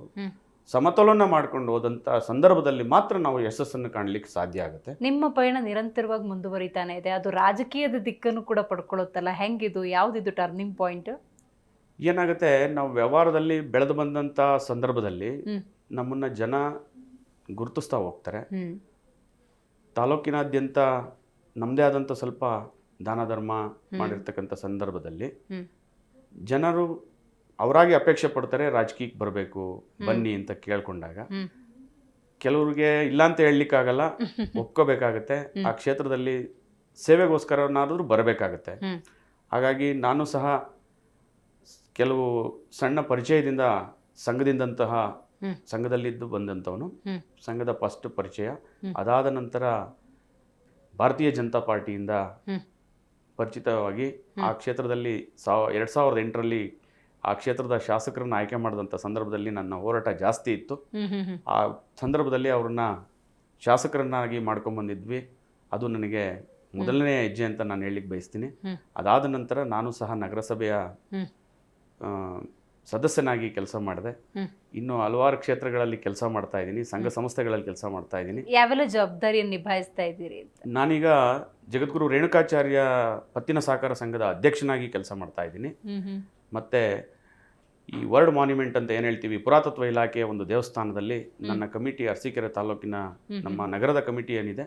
ಸಮತೋಲನ ಮಾಡ್ಕೊಂಡು ಹೋದಂಥ ಸಂದರ್ಭದಲ್ಲಿ ಮಾತ್ರ ನಾವು ಯಶಸ್ಸನ್ನು ಕಾಣಲಿಕ್ಕೆ ಸಾಧ್ಯ ಆಗುತ್ತೆ. ನಿಮ್ಮ ಪಯಣ ನಿರಂತರವಾಗಿ ಮುಂದುವರಿತಾನೆ ಇದೆ. ಅದು ರಾಜಕೀಯದ ದಿಕ್ಕನ್ನು ಕೂಡ ಪಡ್ಕೊಳ್ಳುತ್ತಲ್ಲ. ಹೆಂಗಿದು? ಯಾವ್ದಿದು ಟರ್ನಿಂಗ್ ಪಾಯಿಂಟ್ ಏನಾಗುತ್ತೆ ನಾವು ವ್ಯವಹಾರದಲ್ಲಿ ಬೆಳೆದು ಬಂದಂಥ ಸಂದರ್ಭದಲ್ಲಿ ನಮ್ಮನ್ನ ಜನ ಗುರುತಿಸ್ತಾ ಹೋಗ್ತಾರೆ. ತಾಲೂಕಿನಾದ್ಯಂತ ನಮ್ಮದೇ ಆದಂಥ ಸ್ವಲ್ಪ ದಾನ ಧರ್ಮ ಮಾಡಿರ್ತಕ್ಕಂಥ ಸಂದರ್ಭದಲ್ಲಿ ಜನರು ಅವರಾಗಿ ಅಪೇಕ್ಷೆ ಪಡ್ತಾರೆ ರಾಜಕೀಯಕ್ಕೆ ಬರಬೇಕು ಬನ್ನಿ ಅಂತ ಕೇಳ್ಕೊಂಡಾಗ. ಕೆಲವ್ರಿಗೆ ಇಲ್ಲ ಅಂತ ಹೇಳಲಿಕ್ಕಾಗಲ್ಲ ಒಪ್ಕೋಬೇಕಾಗತ್ತೆ. ಆ ಕ್ಷೇತ್ರದಲ್ಲಿ ಸೇವೆಗೋಸ್ಕರನಾದ್ರೂ ಬರಬೇಕಾಗತ್ತೆ. ಹಾಗಾಗಿ ನಾನು ಸಹ ಕೆಲವು ಸಣ್ಣ ಪರಿಚಯದಿಂದ ಸಂಘದಿಂದಂತಹ. ಸಂಘದಲ್ಲಿದ್ದು ಬಂದಂಥವನು. ಸಂಘದ ಫಸ್ಟ್ ಪರಿಚಯ. ಅದಾದ ನಂತರ ಭಾರತೀಯ ಜನತಾ ಪಾರ್ಟಿಯಿಂದ. ಪರಿಚಿತವಾಗಿ ಆ ಕ್ಷೇತ್ರದಲ್ಲಿ ಸಾವ ಎರಡು ಸಾವಿರದ ಎಂಟರಲ್ಲಿ ಆ ಕ್ಷೇತ್ರದ ಶಾಸಕರನ್ನ ಆಯ್ಕೆ ಮಾಡಿದಂಥ ಸಂದರ್ಭದಲ್ಲಿ ನನ್ನ ಹೋರಾಟ ಜಾಸ್ತಿ ಇತ್ತು. ಆ ಸಂದರ್ಭದಲ್ಲಿ ಅವ್ರನ್ನ ಶಾಸಕರನ್ನಾಗಿ ಮಾಡ್ಕೊಂಬಂದಿದ್ವಿ ಅದು ನನಗೆ ಮೊದಲನೇ ಹೆಜ್ಜೆ ಅಂತ ನಾನು ಹೇಳಲಿಕ್ಕೆ ಬಯಸ್ತೀನಿ. ಅದಾದ ನಂತರ ನಾನು ಸಹ ನಗರಸಭೆಯ ಸದಸ್ಯನಾಗಿ ಕೆಲಸ ಮಾಡಿದೆ. ಇನ್ನು ಹಲವಾರು ಕ್ಷೇತ್ರಗಳಲ್ಲಿ ಕೆಲಸ ಮಾಡ್ತಾ ಇದ್ದೀನಿ. ಸಂಘ ಸಂಸ್ಥೆಗಳಲ್ಲಿ ಕೆಲಸ ಮಾಡ್ತಾ ಇದ್ದೀನಿ. ಯಾವೆಲ್ಲ ಜವಾಬ್ದಾರಿಯನ್ನು ನಿಭಾಯಿಸ್ತಾ ಇದ್ದೀರಿ ನಾನೀಗ ಜಗದ್ಗುರು ರೇಣುಕಾಚಾರ್ಯ ಪತ್ತಿನ ಸಹಕಾರ ಸಂಘದ ಅಧ್ಯಕ್ಷನಾಗಿ ಕೆಲಸ ಮಾಡ್ತಾ ಇದ್ದೀನಿ. ಮತ್ತು ಈ ವರ್ಲ್ಡ್ ಮಾನ್ಯುಮೆಂಟ್ ಅಂತ ಏನು ಹೇಳ್ತೀವಿ ಪುರಾತತ್ವ ಇಲಾಖೆಯ ಒಂದು ದೇವಸ್ಥಾನದಲ್ಲಿ ನನ್ನ ಕಮಿಟಿ ಅರಸೀಕೆರೆ ತಾಲೂಕಿನ ನಮ್ಮ ನಗರದ ಕಮಿಟಿ ಏನಿದೆ.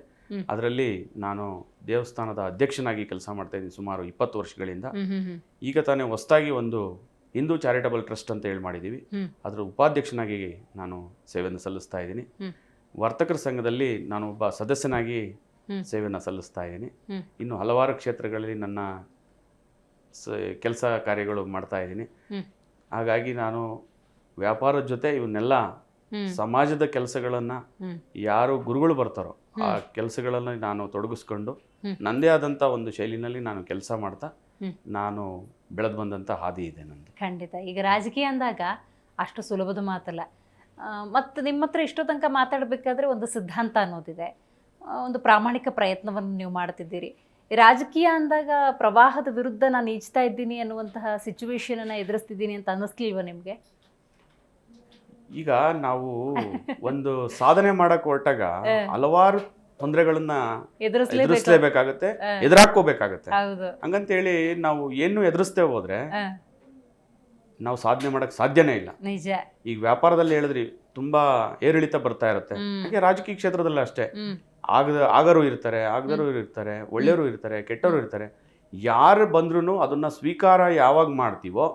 ಅದರಲ್ಲಿ ನಾನು ದೇವಸ್ಥಾನದ ಅಧ್ಯಕ್ಷನಾಗಿ ಕೆಲಸ ಮಾಡ್ತಾ ಇದ್ದೀನಿ ಸುಮಾರು ಇಪ್ಪತ್ತು ವರ್ಷಗಳಿಂದ. ಈಗ ತಾನೇ ಹೊಸದಾಗಿ ಒಂದು ಹಿಂದೂ ಚಾರಿಟಬಲ್ ಟ್ರಸ್ಟ್ ಅಂತ ಹೇಳಿ ಮಾಡಿದ್ದೀವಿ. ಅದರ ಉಪಾಧ್ಯಕ್ಷನಾಗಿ ನಾನು ಸೇವೆಯನ್ನು ಸಲ್ಲಿಸ್ತಾ ಇದ್ದೀನಿ. ವರ್ತಕರ ಸಂಘದಲ್ಲಿ ನಾನು ಒಬ್ಬ ಸದಸ್ಯನಾಗಿ. ಸೇವೆಯನ್ನು ಸಲ್ಲಿಸ್ತಾ ಇದ್ದೀನಿ. ಇನ್ನು ಹಲವಾರು ಕ್ಷೇತ್ರಗಳಲ್ಲಿ ನನ್ನ ಸ ಕೆಲಸ ಕಾರ್ಯಗಳು ಮಾಡ್ತಾ ಇದ್ದೀನಿ. ಹಾಗಾಗಿ ನಾನು ವ್ಯಾಪಾರದ ಜೊತೆ ಇವನ್ನೆಲ್ಲ ಸಮಾಜದ ಕೆಲಸಗಳನ್ನು ಯಾರು ಗುರುಗಳು ಬರ್ತಾರೋ ಆ. ಕೆಲಸಗಳನ್ನು ನಾನು ತೊಡಗಿಸ್ಕೊಂಡು ನಂದೇ ನನ್ನದೇ ಆದಂಥ ಒಂದು ಶೈಲಿನಲ್ಲಿ ನಾನು ಕೆಲಸ ಮಾಡ್ತಾ ನಾನು ಬೆಳೆದು ಬಂದಂಥ ಹಾದಿ ಇದೆ ನಂದು. ಖಂಡಿತ. ಈಗ ರಾಜಕೀಯ ಅಂದಾಗ ಅಷ್ಟು ಸುಲಭದ ಮಾತಲ್ಲ. ಮತ್ತು ನಿಮ್ಮ ಹತ್ರ ಇಷ್ಟೋ ತನಕ ಮಾತಾಡಬೇಕಾದ್ರೆ ಒಂದು ಸಿದ್ಧಾಂತ ಅನ್ನೋದಿದೆ. ಒಂದು ಪ್ರಾಮಾಣಿಕ ಪ್ರಯತ್ನವನ್ನು ನೀವು ಮಾಡ್ತಿದ್ದೀರಿ. ರಾಜಕೀಯ ಅಂದಾಗ ಪ್ರವಾಹದ ವಿರುದ್ಧ ನಾನು ಈಜ್ತಾ ಇದ್ದೀನಿ ಅನ್ನುವಂತಹ ಸಿಚುವೇಶನನ್ನು ಎದುರಿಸ್ತಿದ್ದೀನಿ ಅಂತ ಅನ್ನಿಸ್ಲಿಲ್ವ ನಿಮಗೆ? ಈಗ ನಾವು ಒಂದು ಸಾಧನೆ ಮಾಡಕ್ ಹೊರಟಾಗ ಹಲವಾರು ತೊಂದರೆಗಳನ್ನ ಎದುರಿಸ್ಲೇಬೇಕು. ಎದುರಿಸಲೇಬೇಕಾಗತ್ತೆ. ಎದುರಾಕೋಬೇಕಾಗತ್ತೆ ಹಂಗಂತ ಹೇಳಿ ನಾವು ಏನು ಎದುರಿಸ್ತೇ ಹೋದ್ರೆ ನಾವು ಸಾಧನೆ ಮಾಡಕ್ ಸಾಧ್ಯನೇ ಇಲ್ಲ. ನಿಜ. ಈಗ ವ್ಯಾಪಾರದಲ್ಲಿ ಹೇಳಿದ್ರಿ ತುಂಬಾ ಏರಿಳಿತ ಬರ್ತಾ ಇರುತ್ತೆ. ಹಾಗೆ ರಾಜಕೀಯ ಕ್ಷೇತ್ರದಲ್ಲಿ ಅಷ್ಟೇ. ಆಗದ ಆಗರು ಇರ್ತಾರೆ ಆಗದರು ಇರ್ತಾರೆ ಒಳ್ಳೆಯವರು ಇರ್ತಾರೆ ಕೆಟ್ಟವರು ಇರ್ತಾರೆ. ಯಾರು ಬಂದ್ರೂ ಅದನ್ನ ಸ್ವೀಕಾರ ಯಾವಾಗ ಮಾಡ್ತೀವೋ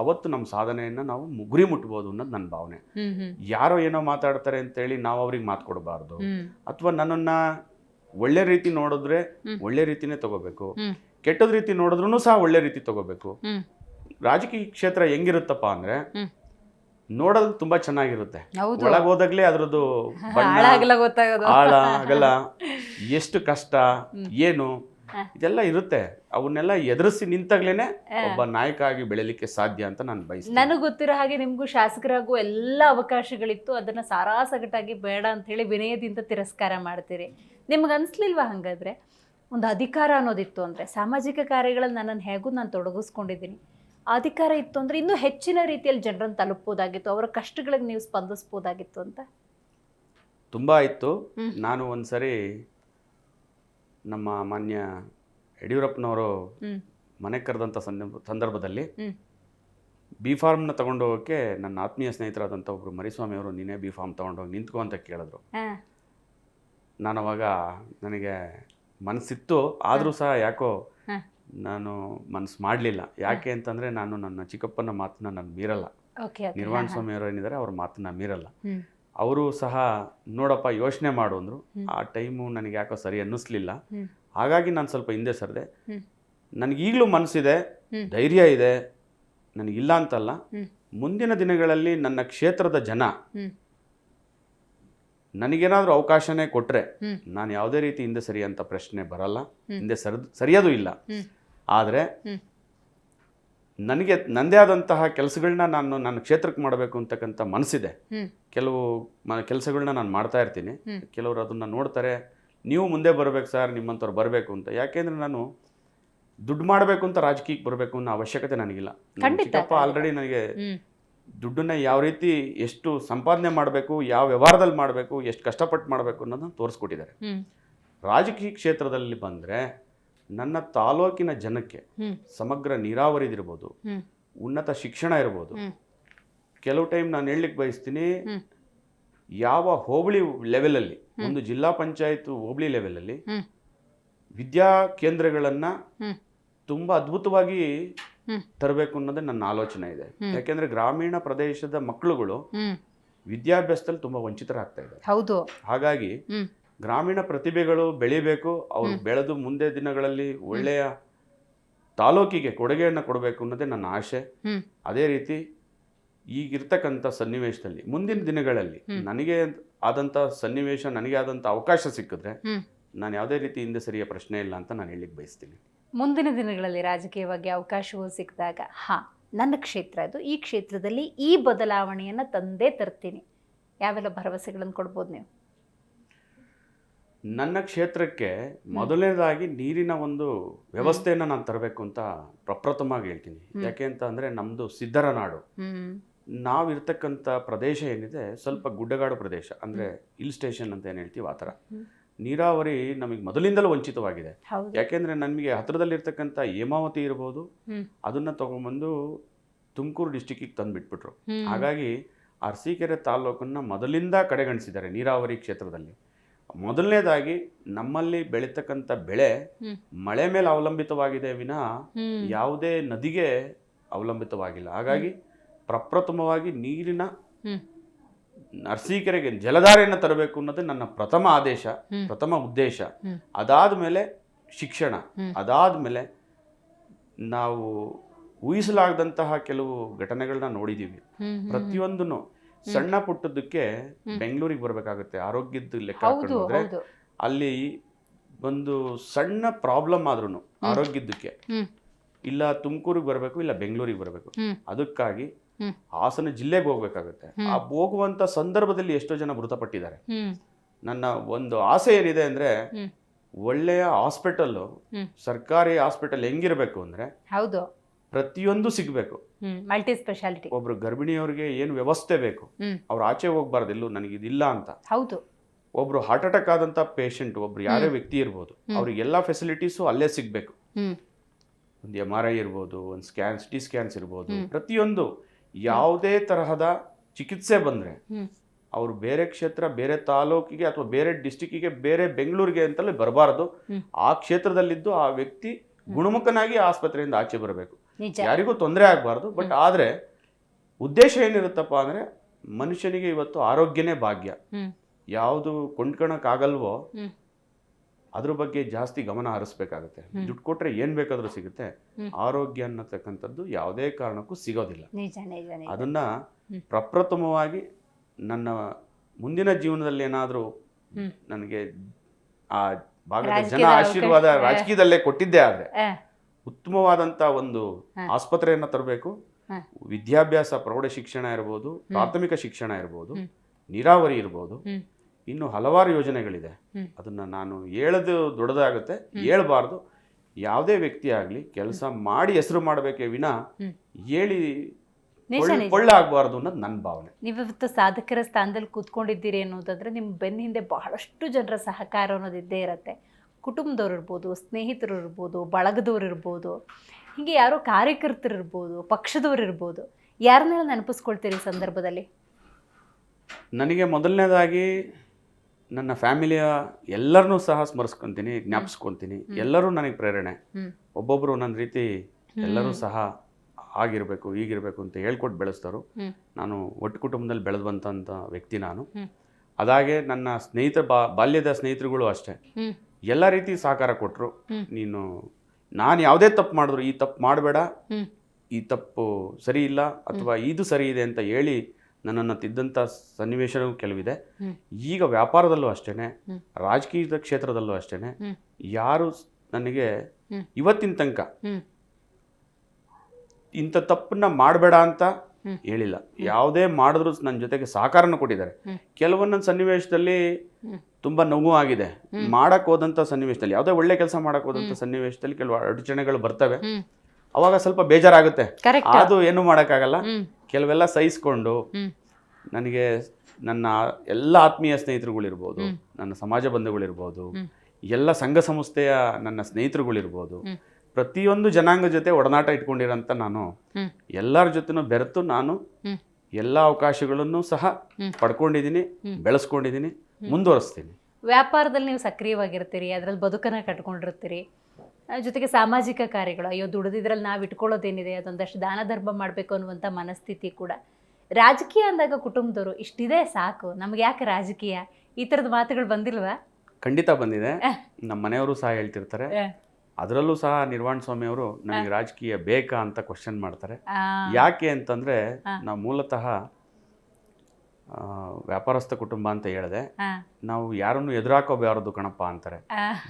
ಅವತ್ತು ನಮ್ಮ ಸಾಧನೆಯನ್ನ ನಾವು ಮುಗುರಿ ಮುಟ್ಬೋದು ಅನ್ನೋದು ನನ್ನ ಭಾವನೆ. ಯಾರೋ ಏನೋ ಮಾತಾಡ್ತಾರೆ ಅಂತ ಹೇಳಿ ನಾವು ಅವ್ರಿಗೆ ಮಾತು ಕೊಡಬಾರ್ದು. ಅಥವಾ ನನ್ನನ್ನ ಒಳ್ಳೆ ರೀತಿ ನೋಡಿದ್ರೆ ಒಳ್ಳೆ ರೀತಿನೇ ತಗೋಬೇಕು. ಕೆಟ್ಟದ ರೀತಿ ನೋಡಿದ್ರು ಸಹ ಒಳ್ಳೆ ರೀತಿ ತಗೋಬೇಕು. ರಾಜಕೀಯ ಕ್ಷೇತ್ರ ಹೆಂಗಿರುತ್ತಪ್ಪ ಅಂದ್ರೆ ನೋಡೋದು ತುಂಬಾ ಚೆನ್ನಾಗಿರುತ್ತೆ. ಒಳಗೆ ಹೋದಾಗ್ಲೇ ಅದ್ರದ್ದು ಗೊತ್ತಾಗೋದು. ಆಳ ಆಗಲ್ಲ ಎಷ್ಟು ಕಷ್ಟ ಏನು ಇದೆಲ್ಲ ಇರುತ್ತೆ. ಅವನ್ನೆಲ್ಲ ಎದುರಿಸಿ ನಿಂತಾಗ್ಲೇನೆ ಒಬ್ಬ ನಾಯಕ ಆಗಿ ಬೆಳಿಲಿಕ್ಕೆ ಸಾಧ್ಯ ಅಂತ ನಾನು ಬಯಸ್ತೇನೆ. ನನಗೆ ಗೊತ್ತಿರೋ ಹಾಗೆ ನಿಮಗೂ ಶಾಸಕರಾಗೂ ಎಲ್ಲ ಅವಕಾಶಗಳಿತ್ತು. ಅದನ್ನ ಸಾರಾಸಗಟಾಗಿ ಬೇಡ ಅಂತ ಹೇಳಿ ವಿನಯದಿಂದ ತಿರಸ್ಕಾರ ಮಾಡ್ತೀರಿ. ನಿಮ್ಗೆ ಅನಿಸ್ಲಿಲ್ವಾ ಹಂಗಾದ್ರೆ? ಒಂದು ಅಧಿಕಾರ ಅನ್ನೋದಿತ್ತು ಅಂದರೆ ಸಾಮಾಜಿಕ ಕಾರ್ಯಗಳಲ್ಲಿ ನನ್ನನ್ನು ಹೇಗೂ ನಾನು ತೊಡಗಿಸ್ಕೊಂಡಿದ್ದೀನಿ. ಅಧಿಕಾರ ಇತ್ತು ಅಂದರೆ ಇನ್ನೂ ಹೆಚ್ಚಿನ ರೀತಿಯಲ್ಲಿ ಜನರನ್ನು ತಲುಪಬಹುದಾಗಿತ್ತು ಅವರ ಕಷ್ಟಗಳಿಗೆ ನೀವು ಸ್ಪಂದಿಸ್ಬೋದಾಗಿತ್ತು ಅಂತ ತುಂಬ ಇತ್ತು. ನಾನು ಒಂದ್ಸರಿ ನಮ್ಮ ಮಾನ್ಯ ಯಡಿಯೂರಪ್ಪನವರು ಮನೆ ಕರೆದಂಥ ಸಂದರ್ಭ ಸಂದರ್ಭದಲ್ಲಿ. ಬಿ ಫಾರ್ಮ್ನ ತಗೊಂಡು ಹೋಗೋಕ್ಕೆ ನನ್ನ ಆತ್ಮೀಯ ಸ್ನೇಹಿತರಾದಂಥ ಒಬ್ಬರು ಮರಿಸ್ವಾಮಿ ಅವರು ನೀನೇ ಬಿ ಫಾರ್ಮ್ ತೊಗೊಂಡೋಗಿ ನಿಂತ್ಕೊ ಅಂತ ಕೇಳಿದ್ರು ನಾನು ಅವಾಗ ನನಗೆ ಮನಸ್ಸಿತ್ತು ಆದರೂ ಸಹ ಯಾಕೋ. ನಾನು ಮನಸ್ಸು ಮಾಡಲಿಲ್ಲ. ಯಾಕೆ ಅಂತಂದರೆ ನಾನು ನನ್ನ ಚಿಕ್ಕಪ್ಪನ ಮಾತನ್ನ ನಾನು ಮೀರಲ್ಲ. ನಿರ್ವಾಣ ಸ್ವಾಮಿ ಅವರು ಏನಿದ್ದಾರೆ ಅವ್ರ ಮಾತನ್ನ ಮೀರಲ್ಲ. ಅವರು ಸಹ ನೋಡಪ್ಪ ಯೋಚನೆ ಮಾಡು ಅಂದರು. ಆ ಟೈಮು ನನಗೆ ಯಾಕೋ ಸರಿ ಅನ್ನಿಸ್ಲಿಲ್ಲ. ಹಾಗಾಗಿ ನಾನು ಸ್ವಲ್ಪ ಹಿಂದೆ ಸರಿದೆ. ನನಗೆ ನನಗೀಗಲೂ ಮನಸ್ಸಿದೆ. ಧೈರ್ಯ ಇದೆ ನನಗಿಲ್ಲ ಅಂತಲ್ಲ. ಮುಂದಿನ ದಿನಗಳಲ್ಲಿ ನನ್ನ ಕ್ಷೇತ್ರದ ಜನ. ನನಗೇನಾದರೂ ಅವಕಾಶನೇ ಕೊಟ್ಟರೆ. ನಾನು ಯಾವುದೇ ರೀತಿ ಹಿಂದೆ ಸರಿ ಅಂತ ಪ್ರಶ್ನೆ ಬರಲ್ಲ. ಹಿಂದೆ ಸರಿ ಸರಿಯೋದು ಇಲ್ಲ. ಆದರೆ ನನಗೆ ನನ್ನದೇ ಆದಂತಹ ಕೆಲಸಗಳನ್ನ ನಾನು ನನ್ನ ಕ್ಷೇತ್ರಕ್ಕೆ ಮಾಡಬೇಕು ಅಂತಕ್ಕಂಥ ಮನಸ್ಸಿದೆ. ಕೆಲವು ಮ ಕೆಲಸಗಳನ್ನ ನಾನು ಮಾಡ್ತಾ ಇರ್ತೀನಿ. ಕೆಲವರು ಅದನ್ನು ನೋಡ್ತಾರೆ. ನೀವು ಮುಂದೆ ಬರಬೇಕು ಸರ್ ನಿಮ್ಮಂಥವ್ರು ಬರಬೇಕು ಅಂತ. ಯಾಕೆಂದ್ರೆ ನಾನು ದುಡ್ಡು ಮಾಡಬೇಕು ಅಂತ ರಾಜಕೀಯಕ್ಕೆ ಬರಬೇಕು ಅನ್ನೋ ಅವಶ್ಯಕತೆ ನನಗಿಲ್ಲ. ಚಿಕ್ಕಪ್ಪ ಆಲ್ರೆಡಿ ನನಗೆ ದುಡ್ಡನ್ನ ಯಾವ ರೀತಿ ಎಷ್ಟು ಸಂಪಾದನೆ ಮಾಡಬೇಕು ಯಾವ ವ್ಯವಹಾರದಲ್ಲಿ ಮಾಡಬೇಕು ಎಷ್ಟು ಕಷ್ಟಪಟ್ಟು ಮಾಡಬೇಕು ಅನ್ನೋದನ್ನ ತೋರಿಸ್ಕೊಟ್ಟಿದ್ದಾರೆ ರಾಜಕೀಯ ಕ್ಷೇತ್ರದಲ್ಲಿ ಬಂದರೆ ನನ್ನ ತಾಲೂಕಿನ ಜನಕ್ಕೆ ಸಮಗ್ರ ನೀರಾವರಿದಿರ್ಬೋದು ಉನ್ನತ ಶಿಕ್ಷಣ ಇರ್ಬೋದು ಕೆಲವು ಟೈಮ್ ನಾನು ಹೇಳಲಿಕ್ಕೆ ಬಯಸ್ತೀನಿ ಯಾವ ಹೋಬಳಿ ಲೆವೆಲಲ್ಲಿ ಒಂದು ಜಿಲ್ಲಾ ಪಂಚಾಯತ್ ಹೋಬಳಿ ಲೆವೆಲಲ್ಲಿ. ವಿದ್ಯಾ ಕೇಂದ್ರಗಳನ್ನು. ತುಂಬ ಅದ್ಭುತವಾಗಿ. ತರಬೇಕು ಅನ್ನೋದೇ ನನ್ನ ಆಲೋಚನೆ ಇದೆ. ಯಾಕೆಂದ್ರೆ ಗ್ರಾಮೀಣ ಪ್ರದೇಶದ ಮಕ್ಕಳುಗಳು ವಿದ್ಯಾಭ್ಯಾಸದಲ್ಲಿ ತುಂಬಾ ವಂಚಿತರಾಗ್ತಾ ಇದ್ದಾರೆ. ಹೌದು. ಹಾಗಾಗಿ ಗ್ರಾಮೀಣ ಪ್ರತಿಭೆಗಳು ಬೆಳಿಬೇಕು ಅವರು ಬೆಳೆದು ಮುಂದೆ ದಿನಗಳಲ್ಲಿ ಒಳ್ಳೆಯ ತಾಲೂಕಿಗೆ ಕೊಡುಗೆಯನ್ನು ಕೊಡಬೇಕು ಅನ್ನೋದೇ ನನ್ನ ಆಶೆ. ಅದೇ ರೀತಿ ಈಗಿರ್ತಕ್ಕಂಥ ಸನ್ನಿವೇಶದಲ್ಲಿ ಮುಂದಿನ ದಿನಗಳಲ್ಲಿ ನನಗೆ ಆದಂಥ ಸನ್ನಿವೇಶ ನನಗೆ ಆದಂಥ ಅವಕಾಶ ಸಿಕ್ಕಿದ್ರೆ. ನಾನು ಯಾವುದೇ ರೀತಿ ಹಿಂದೆ ಸರಿಯ ಪ್ರಶ್ನೆ ಇಲ್ಲ ಅಂತ ನಾನು ಹೇಳಿಕ್ ಬಯಸ್ತೀನಿ. ಮುಂದಿನ ದಿನಗಳಲ್ಲಿ ರಾಜಕೀಯವಾಗಿ ಅವಕಾಶವೂ ಸಿಕ್ಕಿದಾಗ ಹಾ ನನ್ನ ಕ್ಷೇತ್ರ ಅದು. ಈ ಕ್ಷೇತ್ರದಲ್ಲಿ ಈ ಬದಲಾವಣೆಯನ್ನು ತಂದೇ ತರ್ತೀನಿ. ಯಾವೆಲ್ಲ ಭರವಸೆಗಳನ್ನು ಕೊಡ್ಬೋದು ನೀವು? ನನ್ನ ಕ್ಷೇತ್ರಕ್ಕೆ ಮೊದಲನೇದಾಗಿ ನೀರಿನ ಒಂದು ವ್ಯವಸ್ಥೆಯನ್ನು ನಾನು ತರಬೇಕು ಅಂತ ಪ್ರಪ್ರಥಮವಾಗಿ ಹೇಳ್ತೀನಿ. ಯಾಕೆ ಅಂತ ಅಂದರೆ ನಮ್ಮದು ಸಿದ್ಧರ ನಾಡು. ನಾವಿರ್ತಕ್ಕಂಥ ಪ್ರದೇಶ ಏನಿದೆ ಸ್ವಲ್ಪ ಗುಡ್ಡಗಾಡು ಪ್ರದೇಶ ಅಂದರೆ ಹಿಲ್ ಸ್ಟೇಷನ್ ಅಂತ ಏನು ಹೇಳ್ತೀವಿ ಆ ಥರ. ನೀರಾವರಿ ನಮಗೆ ಮೊದಲಿಂದಲೂ ವಂಚಿತವಾಗಿದೆ. ಯಾಕೆಂದ್ರೆ ನಮಗೆ ಹತ್ತಿರದಲ್ಲಿರ್ತಕ್ಕಂಥ ಹೇಮಾವತಿ ಇರ್ಬೋದು ಅದನ್ನ ತೊಗೊಂಬಂದು ತುಮಕೂರು ಡಿಸ್ಟಿಕ್ಕಿಗೆ ತಂದುಬಿಟ್ಬಿಟ್ರು. ಹಾಗಾಗಿ ಅರಸೀಕೆರೆ ತಾಲ್ಲೂಕನ್ನು ಮೊದಲಿಂದ ಕಡೆಗಣಿಸಿದ್ದಾರೆ ನೀರಾವರಿ ಕ್ಷೇತ್ರದಲ್ಲಿ. ಮೊದಲನೇದಾಗಿ ನಮ್ಮಲ್ಲಿ ಬೆಳೀತಕ್ಕಂಥ ಬೆಳೆ ಮಳೆ ಮೇಲೆ ಅವಲಂಬಿತವಾಗಿದೆ ವಿನಃ ಯಾವುದೇ ನದಿಗೆ ಅವಲಂಬಿತವಾಗಿಲ್ಲ. ಹಾಗಾಗಿ ಪ್ರಪ್ರಥಮವಾಗಿ ನೀರಿನ ಹ್ಮ್. ಅರಸೀಕೆರೆಗೆ ಜಲಧಾರೆಯನ್ನು ತರಬೇಕು ಅನ್ನೋದು ನನ್ನ ಪ್ರಥಮ ಆದೇಶ ಪ್ರಥಮ ಉದ್ದೇಶ. ಅದಾದ ಮೇಲೆ ಶಿಕ್ಷಣ. ಅದಾದ ಮೇಲೆ ನಾವು ಊಹಿಸಲಾಗದಂತಹ ಕೆಲವು ಘಟನೆಗಳನ್ನ ನೋಡಿದ್ದೀವಿ ಹ್ಮ್, ಪ್ರತಿಯೊಂದನ್ನು ಸಣ್ಣ ಪುಟ್ಟದಕ್ಕೆ ಬೆಂಗಳೂರಿಗೆ ಬರಬೇಕಾಗುತ್ತೆ ಆರೋಗ್ಯದ ಲೆಕ್ಕ ಹಾಕೊಂಡ್ರೆ ಹಾಕೊಂಡು ಅಲ್ಲಿ ಒಂದು ಸಣ್ಣ ಪ್ರಾಬ್ಲಮ್ ಆದ್ರೂ ಆರೋಗ್ಯದಕ್ಕೆ ಇಲ್ಲ ತುಮಕೂರಿಗೆ ಬರಬೇಕು ಇಲ್ಲ ಬೆಂಗಳೂರಿಗೆ ಬರಬೇಕು. ಅದಕ್ಕಾಗಿ. ಹಾಸನ ಜಿಲ್ಲೆಗೆ ಹೋಗ್ಬೇಕಾಗತ್ತೆ. ಆ ಹೋಗುವಂತ ಸಂದರ್ಭದಲ್ಲಿ ಎಷ್ಟೋ ಜನ ಮೃತಪಟ್ಟಿದ್ದಾರೆ. ನನ್ನ ಒಂದು ಆಸೆ ಏನಿದೆ ಅಂದ್ರೆ ಒಳ್ಳೆಯ ಹಾಸ್ಪಿಟಲ್ ಸರ್ಕಾರಿ ಹಾಸ್ಪಿಟಲ್ ಹೆಂಗಿರ್ಬೇಕು ಅಂದ್ರೆ ಹೌದು. ಪ್ರತಿಯೊಂದು ಸಿಗಬೇಕು. ಮಲ್ಟಿ ಸ್ಪೆಷಾಲಿಟಿ ಒಬ್ರು ಗರ್ಭಿಣಿಯವ್ರಿಗೆ ಏನು ವ್ಯವಸ್ಥೆ ಬೇಕು. ಅವ್ರು ಆಚೆ ಹೋಗ್ಬಾರ್ದು ಇಲ್ಲೂ ನನಗೆ ಇದಿಲ್ಲ ಅಂತ. ಹೌದು. ಒಬ್ರು ಹಾರ್ಟ್ ಅಟ್ಯಾಕ್ ಆದಂತ ಪೇಷಂಟ್ ಒಬ್ರು ಯಾರೇ ವ್ಯಕ್ತಿ ಇರ್ಬೋದು ಅವ್ರಿಗೆ ಎಲ್ಲ ಫೆಸಿಲಿಟೀಸು ಅಲ್ಲೇ ಸಿಗಬೇಕು. ಒಂದು ಎಂ ಆರ್ ಐ ಇರ್ಬೋದು ಒಂದು ಸ್ಕ್ಯಾನ್ ಸಿ ಟಿ ಸ್ಕ್ಯಾನ್ಸ್ ಇರ್ಬೋದು ಪ್ರತಿಯೊಂದು ಯಾವುದೇ ತರಹದ ಚಿಕಿತ್ಸೆ ಬಂದರೆ. ಅವರು ಬೇರೆ ಕ್ಷೇತ್ರ ಬೇರೆ ತಾಲೂಕಿಗೆ ಅಥವಾ ಬೇರೆ ಡಿಸ್ಟಿಕ್ಕಿಗೆ ಬೇರೆ ಬೆಂಗಳೂರಿಗೆ ಅಂತಲೇ ಬರಬಾರದು. ಆ ಕ್ಷೇತ್ರದಲ್ಲಿದ್ದು ಆ ವ್ಯಕ್ತಿ ಗುಣಮುಖನಾಗಿ ಆಸ್ಪತ್ರೆಯಿಂದ ಆಚೆ ಬರಬೇಕು. ಯಾರಿಗೂ ತೊಂದರೆ ಆಗಬಾರ್ದು ಬಟ್ ಆದರೆ ಉದ್ದೇಶ ಏನಿರುತ್ತಪ್ಪ ಅಂದರೆ ಮನುಷ್ಯನಿಗೆ ಇವತ್ತು ಆರೋಗ್ಯನೇ ಭಾಗ್ಯ. ಯಾವುದು ಕೊಂಡ್ಕೊಳಕ್ಕಾಗಲ್ವೋ. ಅದ್ರ ಬಗ್ಗೆ ಜಾಸ್ತಿ ಗಮನ ಹರಿಸ್ಬೇಕಾಗುತ್ತೆ. ದುಡ್ಡು ಕೊಟ್ರೆ ಏನ್ ಬೇಕಾದ್ರೂ ಸಿಗುತ್ತೆ. ಆರೋಗ್ಯ ಅನ್ನತಕ್ಕಂಥದ್ದು ಯಾವುದೇ ಕಾರಣಕ್ಕೂ ಸಿಗೋದಿಲ್ಲ. ಅದನ್ನ ಪ್ರಪ್ರಥಮವಾಗಿ ನನ್ನ ಮುಂದಿನ ಜೀವನದಲ್ಲಿ ಏನಾದರೂ. ನನಗೆ ಆ ಭಾಗದ ಜನ ಆಶೀರ್ವಾದ ರಾಜಕೀಯದಲ್ಲೇ ಕೊಟ್ಟಿದ್ದೆ ಆದ್ರೆ ಉತ್ತಮವಾದಂತ ಒಂದು ಆಸ್ಪತ್ರೆಯನ್ನ ತರಬೇಕು. ವಿದ್ಯಾಭ್ಯಾಸ ಪ್ರೌಢ ಶಿಕ್ಷಣ ಇರ್ಬೋದು ಪ್ರಾಥಮಿಕ ಶಿಕ್ಷಣ ಇರ್ಬೋದು ನೀರಾವರಿ ಇರ್ಬೋದು. ಇನ್ನು ಹಲವಾರು ಯೋಜನೆಗಳಿದೆ. ಅದನ್ನು ನಾನು ಹೇಳೋದು ದೊಡ್ಡದಾಗುತ್ತೆ ಹೇಳಬಾರ್ದು. ಯಾವುದೇ ವ್ಯಕ್ತಿ ಆಗಲಿ ಕೆಲಸ ಮಾಡಿ ಹೆಸರು ಮಾಡಬೇಕೇ ವಿನ. ಹೇಳಿ. ಕೊಳ್ಳ ಆಗಬಾರ್ದು ಅನ್ನೋದು ನನ್ನ ಭಾವನೆ. ನೀವಿವತ್ತು ಸಾಧಕರ ಸ್ಥಾನದಲ್ಲಿ ಕೂತ್ಕೊಂಡಿದ್ದೀರಿ ಅನ್ನೋದಾದ್ರೆ ನಿಮ್ಮ ಬೆನ್ನ ಹಿಂದೆ ಬಹಳಷ್ಟು ಜನರ ಸಹಕಾರ ಅನ್ನೋದು ಇದ್ದೇ ಇರುತ್ತೆ. ಕುಟುಂಬದವ್ರು ಇರ್ಬೋದು ಸ್ನೇಹಿತರು ಇರ್ಬೋದು ಬಳಗದವ್ರು ಇರ್ಬೋದು ಹೀಗೆ ಯಾರೋ ಕಾರ್ಯಕರ್ತರು ಇರ್ಬೋದು ಪಕ್ಷದವ್ರು ಇರ್ಬೋದು ಯಾರನ್ನೆಲ್ಲ ನೆನಪಿಸ್ಕೊಳ್ತೀರಿ ಸಂದರ್ಭದಲ್ಲಿ? ನನಗೆ ಮೊದಲನೇದಾಗಿ ನನ್ನ ಫ್ಯಾಮಿಲಿಯ ಎಲ್ಲರನ್ನೂ ಸಹ ಸ್ಮರಿಸ್ಕೊತೀನಿ ಜ್ಞಾಪಿಸ್ಕೊತೀನಿ. ಎಲ್ಲರೂ ನನಗೆ ಪ್ರೇರಣೆ. ಒಬ್ಬೊಬ್ಬರು ನನ್ನ ರೀತಿ ಎಲ್ಲರೂ ಸಹ ಆಗಿರಬೇಕು ಹೀಗಿರಬೇಕು ಅಂತ ಹೇಳ್ಕೊಟ್ಟು ಬೆಳೆಸ್ತಾರೋ. ನಾನು ಒಟ್ಟು ಕುಟುಂಬದಲ್ಲಿ ಬೆಳೆದು ವ್ಯಕ್ತಿ ನಾನು. ಅದಾಗೆ ನನ್ನ ಸ್ನೇಹಿತರ ಬಾ ಬಾಲ್ಯದ ಸ್ನೇಹಿತರುಗಳು ಅಷ್ಟೇ. ಎಲ್ಲ ರೀತಿ ಸಹಕಾರ ಕೊಟ್ಟರು ನೀನು ನಾನು ಯಾವುದೇ ತಪ್ಪು ಮಾಡಿದ್ರು ಈ ತಪ್ಪು ಮಾಡಬೇಡ. ಈ ತಪ್ಪು ಸರಿ ಇಲ್ಲ ಅಥವಾ ಇದು ಸರಿ ಇದೆ ಅಂತ ಹೇಳಿ ನನ್ನನ್ನು ತಿದ್ದಂಥ ಸನ್ನಿವೇಶನೂ ಕೆಲವಿದೆ. ಈಗ ವ್ಯಾಪಾರದಲ್ಲೂ ಅಷ್ಟೇ. ರಾಜಕೀಯದ ಕ್ಷೇತ್ರದಲ್ಲೂ ಅಷ್ಟೇ ಯಾರು ನನಗೆ. ಇವತ್ತಿನ ತನಕ. ಇಂಥ ತಪ್ಪನ್ನ ಮಾಡಬೇಡ ಅಂತ ಹೇಳಿಲ್ಲ. ಯಾವುದೇ ಮಾಡಿದ್ರು ನನ್ನ ಜೊತೆಗೆ ಸಹಕಾರನ ಕೊಟ್ಟಿದ್ದಾರೆ. ಕೆಲವೊಂದೊಂದು ಸನ್ನಿವೇಶದಲ್ಲಿ. ತುಂಬಾ ನೋವು ಆಗಿದೆ. ಮಾಡಕ್ ಹೋದಂತ ಸನ್ನಿವೇಶದಲ್ಲಿ ಯಾವುದೇ ಒಳ್ಳೆ ಕೆಲಸ ಮಾಡಕ್ ಹೋದಂತ ಸನ್ನಿವೇಶದಲ್ಲಿ ಕೆಲವು ಅಡಚಣೆಗಳು ಬರ್ತವೆ. ಅವಾಗ ಸ್ವಲ್ಪ ಬೇಜಾರಾಗುತ್ತೆ. ಅದು ಏನು ಮಾಡಕ್ಕಾಗಲ್ಲ. ಕೆಲವೆಲ್ಲ ಸಹಿಸ್ಕೊಂಡು ನನಗೆ ನನ್ನ ಎಲ್ಲ ಆತ್ಮೀಯ ಸ್ನೇಹಿತರುಗಳಿರ್ಬೋದು. ನನ್ನ ಸಮಾಜ ಬಂಧುಗಳಿರ್ಬೋದು. ಎಲ್ಲ ಸಂಘ ಸಂಸ್ಥೆಯ ನನ್ನ ಸ್ನೇಹಿತರುಗಳಿರ್ಬೋದು. ಪ್ರತಿಯೊಂದು ಜನಾಂಗ ಜೊತೆ ಒಡನಾಟ ಇಟ್ಕೊಂಡಿರೋಂಥ ನಾನು. ಎಲ್ಲರ ಜೊತೆನೂ ಬೆರೆತು ನಾನು. ಎಲ್ಲ ಅವಕಾಶಗಳನ್ನು ಸಹ. ಪಡ್ಕೊಂಡಿದ್ದೀನಿ. ಬೆಳೆಸ್ಕೊಂಡಿದ್ದೀನಿ ಮುಂದುವರಿಸ್ತೀನಿ ವ್ಯಾಪಾರದಲ್ಲಿ ನೀವು ಸಕ್ರಿಯವಾಗಿರ್ತೀರಿ ಅದರಲ್ಲಿ ಬದುಕನ್ನು ಕಟ್ಕೊಂಡಿರ್ತೀರಿ ಜೊತೆಗೆ ಸಾಮಾಜಿಕ ಕಾರ್ಯಗಳು. ಅಯ್ಯೋ ದುಡಿದಿದ್ರಲ್ಲಿ ನಾವು ಇಟ್ಕೊಳ್ಳೋದೇನಿದೆ? ಅದೊಂದಷ್ಟು ದಾನ ಧರ್ಮ ಮಾಡಬೇಕು ಅನ್ನುವಂಥ ಮನಸ್ಥಿತಿ ಕೂಡ. ರಾಜಕೀಯ ಅಂದಾಗ ಕುಟುಂಬದವರು ಇಷ್ಟಿದೆ ಸಾಕು. ನಮ್ಗೆ ಯಾಕೆ ರಾಜಕೀಯ? ಈ ಥರದ ಮಾತುಗಳು ಬಂದಿಲ್ವಾ? ಖಂಡಿತ ಬಂದಿದೆ. ನಮ್ಮ ಮನೆಯವರು ಸಹ ಹೇಳ್ತಿರ್ತಾರೆ. ಅದರಲ್ಲೂ ಸಹ ನಿರ್ವಾಣ ಸ್ವಾಮಿ ಅವರು ನಮಗೆ ರಾಜಕೀಯ ಬೇಕಾ ಅಂತ ಕ್ವಶನ್ ಮಾಡ್ತಾರೆ. ಯಾಕೆ ಅಂತಂದ್ರೆ ನಾವು ಮೂಲತಃ ವ್ಯಾಪಾರಸ್ಥ ಕುಟುಂಬ ಅಂತ ಹೇಳಿದೆ ನಾವು ಯಾರನ್ನು ಎದುರಾಕೋಬಾರದು ಕಣಪ್ಪ ಅಂತಾರೆ.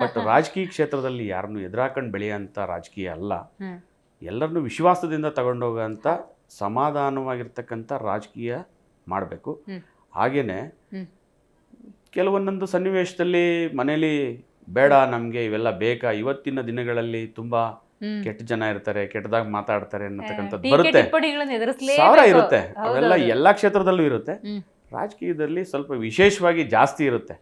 ಬಟ್ ರಾಜಕೀಯ ಕ್ಷೇತ್ರದಲ್ಲಿ ಯಾರನ್ನು ಎದುರಾಕೊಂಡು ಬೆಳೆಯೋಂಥ ರಾಜಕೀಯ ಅಲ್ಲ. ಎಲ್ಲರನ್ನು ವಿಶ್ವಾಸದಿಂದ ತಗೊಂಡೋಗಂತ ಸಮಾಧಾನವಾಗಿರ್ತಕ್ಕಂಥ ರಾಜಕೀಯ ಮಾಡಬೇಕು. ಹಾಗೆಯೇ ಹಾಗೇನೆ ಕೆಲವೊಂದೊಂದು ಸನ್ನಿವೇಶದಲ್ಲಿ ಮನೇಲಿ ಬೇಡ ನಮಗೆ ಇವೆಲ್ಲ ಬೇಕಾ? ಇವತ್ತಿನ ದಿನಗಳಲ್ಲಿ ತುಂಬಾ. ಕೆಟ್ಟ ಜನ ಇರ್ತಾರೆ ಕೆಟ್ಟದಾಗ ಮಾತಾಡ್ತಾರೆ ಅನ್ನತಕ್ಕಂಥದ್ದು ಬರುತ್ತೆ. ಸಾವಿರ ಇರುತ್ತೆ ಅವೆಲ್ಲ. ಎಲ್ಲಾ ಕ್ಷೇತ್ರದಲ್ಲೂ ಇರುತ್ತೆ ರಾಜಕೀಯದಲ್ಲಿ ಸ್ವಲ್ಪ ವಿಶೇಷವಾಗಿ ಜಾಸ್ತಿ ಇರುತ್ತೆ.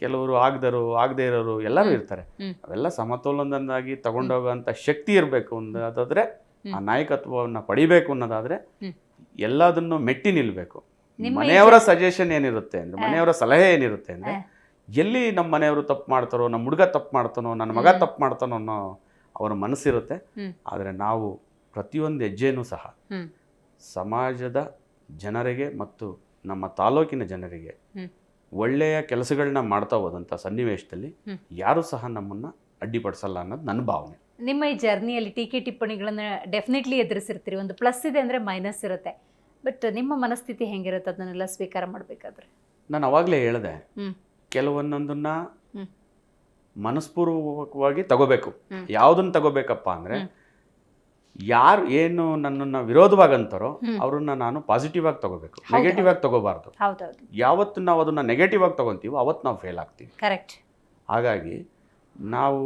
ಕೆಲವರು ಆಗದರು ಆಗದೆ ಇರೋರು ಎಲ್ಲರೂ ಇರ್ತಾರೆ. ಅವೆಲ್ಲ ಸಮತೋಲನದಾಗಿ ತಗೊಂಡೋಗುವಂತ ಶಕ್ತಿ ಇರಬೇಕು ಅನ್ನೋದಾದ್ರೆ. ಆ ನಾಯಕತ್ವವನ್ನು ಪಡಿಬೇಕು ಅನ್ನೋದಾದ್ರೆ. ಎಲ್ಲದನ್ನು ಮೆಟ್ಟಿ ನಿಲ್ಬೇಕು ಮನೆಯವರ ಸಜೆಷನ್ ಏನಿರುತ್ತೆ ಅಂದ್ರೆ ಮನೆಯವರ ಸಲಹೆ ಏನಿರುತ್ತೆ ಅಂದ್ರೆ ಎಲ್ಲಿ ನಮ್ಮ ಮನೆಯವರು ತಪ್ಪು ಮಾಡ್ತಾರೋ ನಮ್ಮ ಹುಡುಗ ತಪ್ಪು ಮಾಡ್ತಾನೋ ನನ್ನ ಮಗ. ತಪ್ಪು ಮಾಡ್ತಾನೋ ಅನ್ನೋ ಅವರ ಮನಸ್ಸಿರುತ್ತೆ. ಆದರೆ ನಾವು ಪ್ರತಿಯೊಂದು ಹೆಜ್ಜೆನೂ ಸಹ ಸಮಾಜದ ಜನರಿಗೆ ಮತ್ತು ನಮ್ಮ ತಾಲೂಕಿನ ಜನರಿಗೆ ಒಳ್ಳೆಯ ಕೆಲಸಗಳನ್ನ ಮಾಡ್ತಾ ಹೋದಂಥ ಸನ್ನಿವೇಶದಲ್ಲಿ ಯಾರು ಸಹ ನಮ್ಮನ್ನು ಅಡ್ಡಿಪಡಿಸಲ್ಲ ಅನ್ನೋದು ನನ್ನ ಭಾವನೆ. ನಿಮ್ಮ ಈ ಜರ್ನಿಯಲ್ಲಿ ಟೀಕೆ ಟಿಪ್ಪಣಿಗಳನ್ನ ಡೆಫಿನೆಟ್ಲಿ ಎದುರಿಸಿರ್ತೀರಿ. ಒಂದು ಪ್ಲಸ್ ಇದೆ ಅಂದರೆ ಮೈನಸ್ ಇರುತ್ತೆ. ಬಟ್ ನಿಮ್ಮ ಮನಸ್ಥಿತಿ ಹೆಂಗಿರುತ್ತೆ? ಅದನ್ನೆಲ್ಲ ಸ್ವೀಕಾರ ಮಾಡಬೇಕಾದ್ರೆ. ನಾನು ಅವಾಗಲೇ ಹೇಳಿದೆ. ಕೆಲವೊಂದೊಂದನ್ನು. ಮನಸ್ಪೂರ್ವಕವಾಗಿ ತಗೋಬೇಕು. ಯಾವುದನ್ನು ತಗೋಬೇಕಪ್ಪ ಅಂದರೆ ಯಾರು ಏನು ನನ್ನನ್ನು ವಿರೋಧವಾಗಿ ಅಂತಾರೋ. ಅವ್ರನ್ನ ನಾನು ಪಾಸಿಟಿವ್ ಆಗಿ ತಗೋಬೇಕು. ನೆಗೆಟಿವ್ ಆಗಿ ತಗೋಬಾರ್ದು. ಯಾವತ್ತು ನಾವು ಅದನ್ನ ನೆಗೆಟಿವ್ ಆಗಿ ತಗೊಂತೀವೋ ಅವತ್ತು ನಾವು ಫೇಲ್ ಆಗ್ತೀವಿ. ಕರೆಕ್ಟ್ ಹಾಗಾಗಿ ನಾವು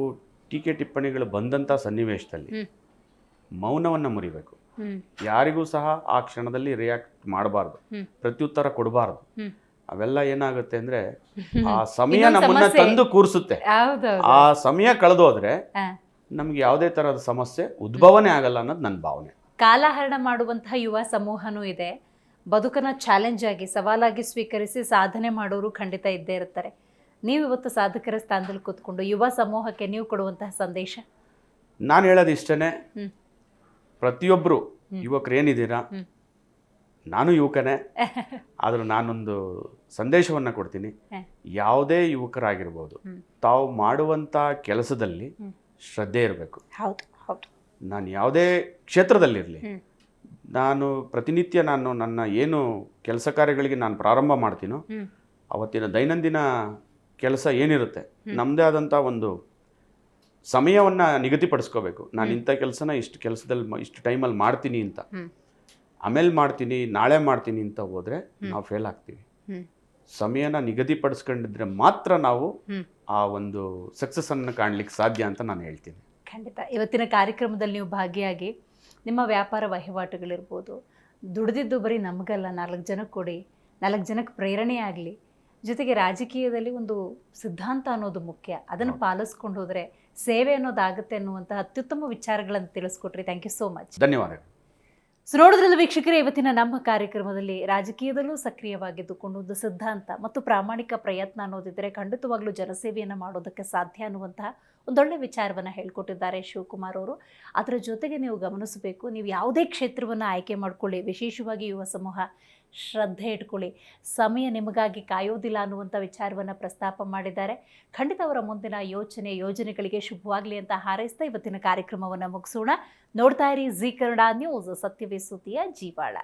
ಟೀಕೆ ಟಿಪ್ಪಣಿಗಳು ಬಂದಂಥ ಸನ್ನಿವೇಶದಲ್ಲಿ ಮೌನವನ್ನ ಮುರಿಬೇಕು. ಯಾರಿಗೂ ಸಹ ಆ ಕ್ಷಣದಲ್ಲಿ ರಿಯಾಕ್ಟ್ ಮಾಡಬಾರ್ದು. ಪ್ರತ್ಯುತ್ತರ ಕೊಡಬಾರ್ದು. ಅವೆಲ್ಲ ಏನಾಗುತ್ತೆ ಅಂದ್ರೆ ಆ ಸಮಯ ನಮ್ಮನ್ನ ತಂದು ಕೂರಿಸುತ್ತೆ. ಆ ಸಮಯ ಕಳೆದೋದ್ರೆ ಹೋದ್ರೆ ನಮ್ಗೆ ಯಾವುದೇ ತರಹದ ಸಮಸ್ಯೆ ಉದ್ಭವನೇ ಆಗಲ್ಲ ಅನ್ನೋದು ನನ್ನ ಭಾವನೆ. ಕಾಲಹರಣ ಮಾಡುವಂತಹ ಯುವ ಸಮೂಹನೂ ಇದೆ. ಬದುಕನ್ನ ಚಾಲೆಂಜ್ ಆಗಿ ಸವಾಲಾಗಿ ಸ್ವೀಕರಿಸಿ ಸಾಧನೆ ಮಾಡೋರು ಖಂಡಿತ ಇದ್ದೇ ಇರ್ತಾರೆ. ನೀವು ಇವತ್ತು ಸಾಧಕರ ಸ್ಥಾನದಲ್ಲಿ ಕೂತ್ಕೊಂಡು ಯುವ ಸಮೂಹಕ್ಕೆ ನೀವು ಕೊಡುವಂತಹ ಸಂದೇಶ? ನಾನು ಹೇಳೋದು ಇಷ್ಟನೇ. ಪ್ರತಿಯೊಬ್ಬರು. ಯುವಕರು ಏನಿದ್ದೀರಾ. ನಾನು ಯುವಕನೇ ಆದರೂ ನಾನೊಂದು ಸಂದೇಶವನ್ನು ಕೊಡ್ತೀನಿ. ಯಾವುದೇ ಯುವಕರಾಗಿರ್ಬೋದು ತಾವು ಮಾಡುವಂಥ ಕೆಲಸದಲ್ಲಿ ಶ್ರದ್ಧೆ ಇರಬೇಕು. ಹೌದು ಹೌದು. ನಾನು ಯಾವುದೇ ಕ್ಷೇತ್ರದಲ್ಲಿರಲಿ. ನಾನು ಪ್ರತಿನಿತ್ಯ ನಾನು ನನ್ನ ಏನು ಕೆಲಸ ಕಾರ್ಯಗಳಿಗೆ ನಾನು ಪ್ರಾರಂಭ ಮಾಡ್ತೀನೋ. ಅವತ್ತಿನ ದೈನಂದಿನ ಕೆಲಸ ಏನಿರುತ್ತೆ ನಮ್ಮದೇ ಆದಂಥ ಒಂದು ಸಮಯವನ್ನು ನಿಗದಿಪಡಿಸ್ಕೋಬೇಕು. ನಾನು ಇಂಥ ಕೆಲಸನ ಇಷ್ಟು ಕೆಲಸದಲ್ಲಿ ಇಷ್ಟು ಟೈಮಲ್ಲಿ ಮಾಡ್ತೀನಿ ಅಂತ. ಆಮೇಲೆ ಮಾಡ್ತೀನಿ ನಾಳೆ ಮಾಡ್ತೀನಿ ಅಂತ ಹೋದರೆ ನಾವು ಫೇಲ್ ಆಗ್ತೀವಿ. ಸಮಯನ ನಿಗದಿಪಡಿಸ್ಕೊಂಡಿದ್ರೆ ಮಾತ್ರ ನಾವು ಆ ಒಂದು ಸಕ್ಸಸ್ಸನ್ನು ಕಾಣಲಿಕ್ಕೆ ಸಾಧ್ಯ ಅಂತ ನಾನು ಹೇಳ್ತೀನಿ. ಖಂಡಿತ. ಇವತ್ತಿನ ಕಾರ್ಯಕ್ರಮದಲ್ಲಿ ನೀವು ಭಾಗಿಯಾಗಿ ನಿಮ್ಮ ವ್ಯಾಪಾರ ವಹಿವಾಟುಗಳಿರ್ಬೋದು ದುಡಿದಿದ್ದು ಬರೀ ನಮಗಲ್ಲ ನಾಲ್ಕು ಜನಕ್ಕೆ ಕೊಡಿ ನಾಲ್ಕು ಜನಕ್ಕೆ ಪ್ರೇರಣೆ ಆಗಲಿ ಜೊತೆಗೆ ರಾಜಕೀಯದಲ್ಲಿ ಒಂದು ಸಿದ್ಧಾಂತ ಅನ್ನೋದು ಮುಖ್ಯ. ಅದನ್ನು ಪಾಲಿಸ್ಕೊಂಡು ಹೋದರೆ ಸೇವೆ ಅನ್ನೋದಾಗುತ್ತೆ ಅನ್ನುವಂಥ ಅತ್ಯುತ್ತಮ ವಿಚಾರಗಳನ್ನು ತಿಳಿಸ್ಕೊಟ್ರಿ. ಥ್ಯಾಂಕ್ ಯು ಸೋ ಮಚ್ ಧನ್ಯವಾದಗಳು. ಸೊ ನೋಡಿದ್ರಲ್ಲ ವೀಕ್ಷಕರೇ, ಇವತ್ತಿನ ನಮ್ಮ ಕಾರ್ಯಕ್ರಮದಲ್ಲಿ ರಾಜಕೀಯದಲ್ಲೂ ಸಕ್ರಿಯವಾಗಿದ್ದುಕೊಂಡು ಒಂದು ಸಿದ್ಧಾಂತ ಮತ್ತು ಪ್ರಾಮಾಣಿಕ ಪ್ರಯತ್ನ ಅನ್ನೋದಿದ್ದರೆ ಖಂಡಿತವಾಗ್ಲೂ ಜನಸೇವೆಯನ್ನು ಮಾಡೋದಕ್ಕೆ ಸಾಧ್ಯ ಅನ್ನುವಂತಹ ಒಂದೊಳ್ಳೆ ವಿಚಾರವನ್ನು ಹೇಳ್ಕೊಟ್ಟಿದ್ದಾರೆ ಶಿವಕುಮಾರ್ ಅವರು. ಅದರ ಜೊತೆಗೆ ನೀವು ಗಮನಿಸಬೇಕು, ನೀವು ಯಾವುದೇ ಕ್ಷೇತ್ರವನ್ನು ಆಯ್ಕೆ ಮಾಡ್ಕೊಳ್ಳಿ, ವಿಶೇಷವಾಗಿ ಯುವ ಸಮೂಹ. ಶ್ರದ್ಧೆ ಇಟ್ಕೊಳ್ಳಿ. ಸಮಯ ನಿಮಗಾಗಿ ಕಾಯೋದಿಲ್ಲ ಅನ್ನುವಂಥ ವಿಚಾರವನ್ನು ಪ್ರಸ್ತಾಪ ಮಾಡಿದ್ದಾರೆ. ಖಂಡಿತ ಅವರ ಮುಂದಿನ ಯೋಚನೆ, ಯೋಜನೆಗಳಿಗೆ ಶುಭವಾಗಲಿ ಅಂತ ಹಾರೈಸ್ತಾ ಇವತ್ತಿನ ಕಾರ್ಯಕ್ರಮವನ್ನು ಮುಗಿಸೋಣ. ನೋಡ್ತಾ ಇರಿ ಜಿ ಕನ್ನಡ ನ್ಯೂಸ್, ಸತ್ಯವೇ ಸುದ್ದಿಯ ಜೀವಾಳ.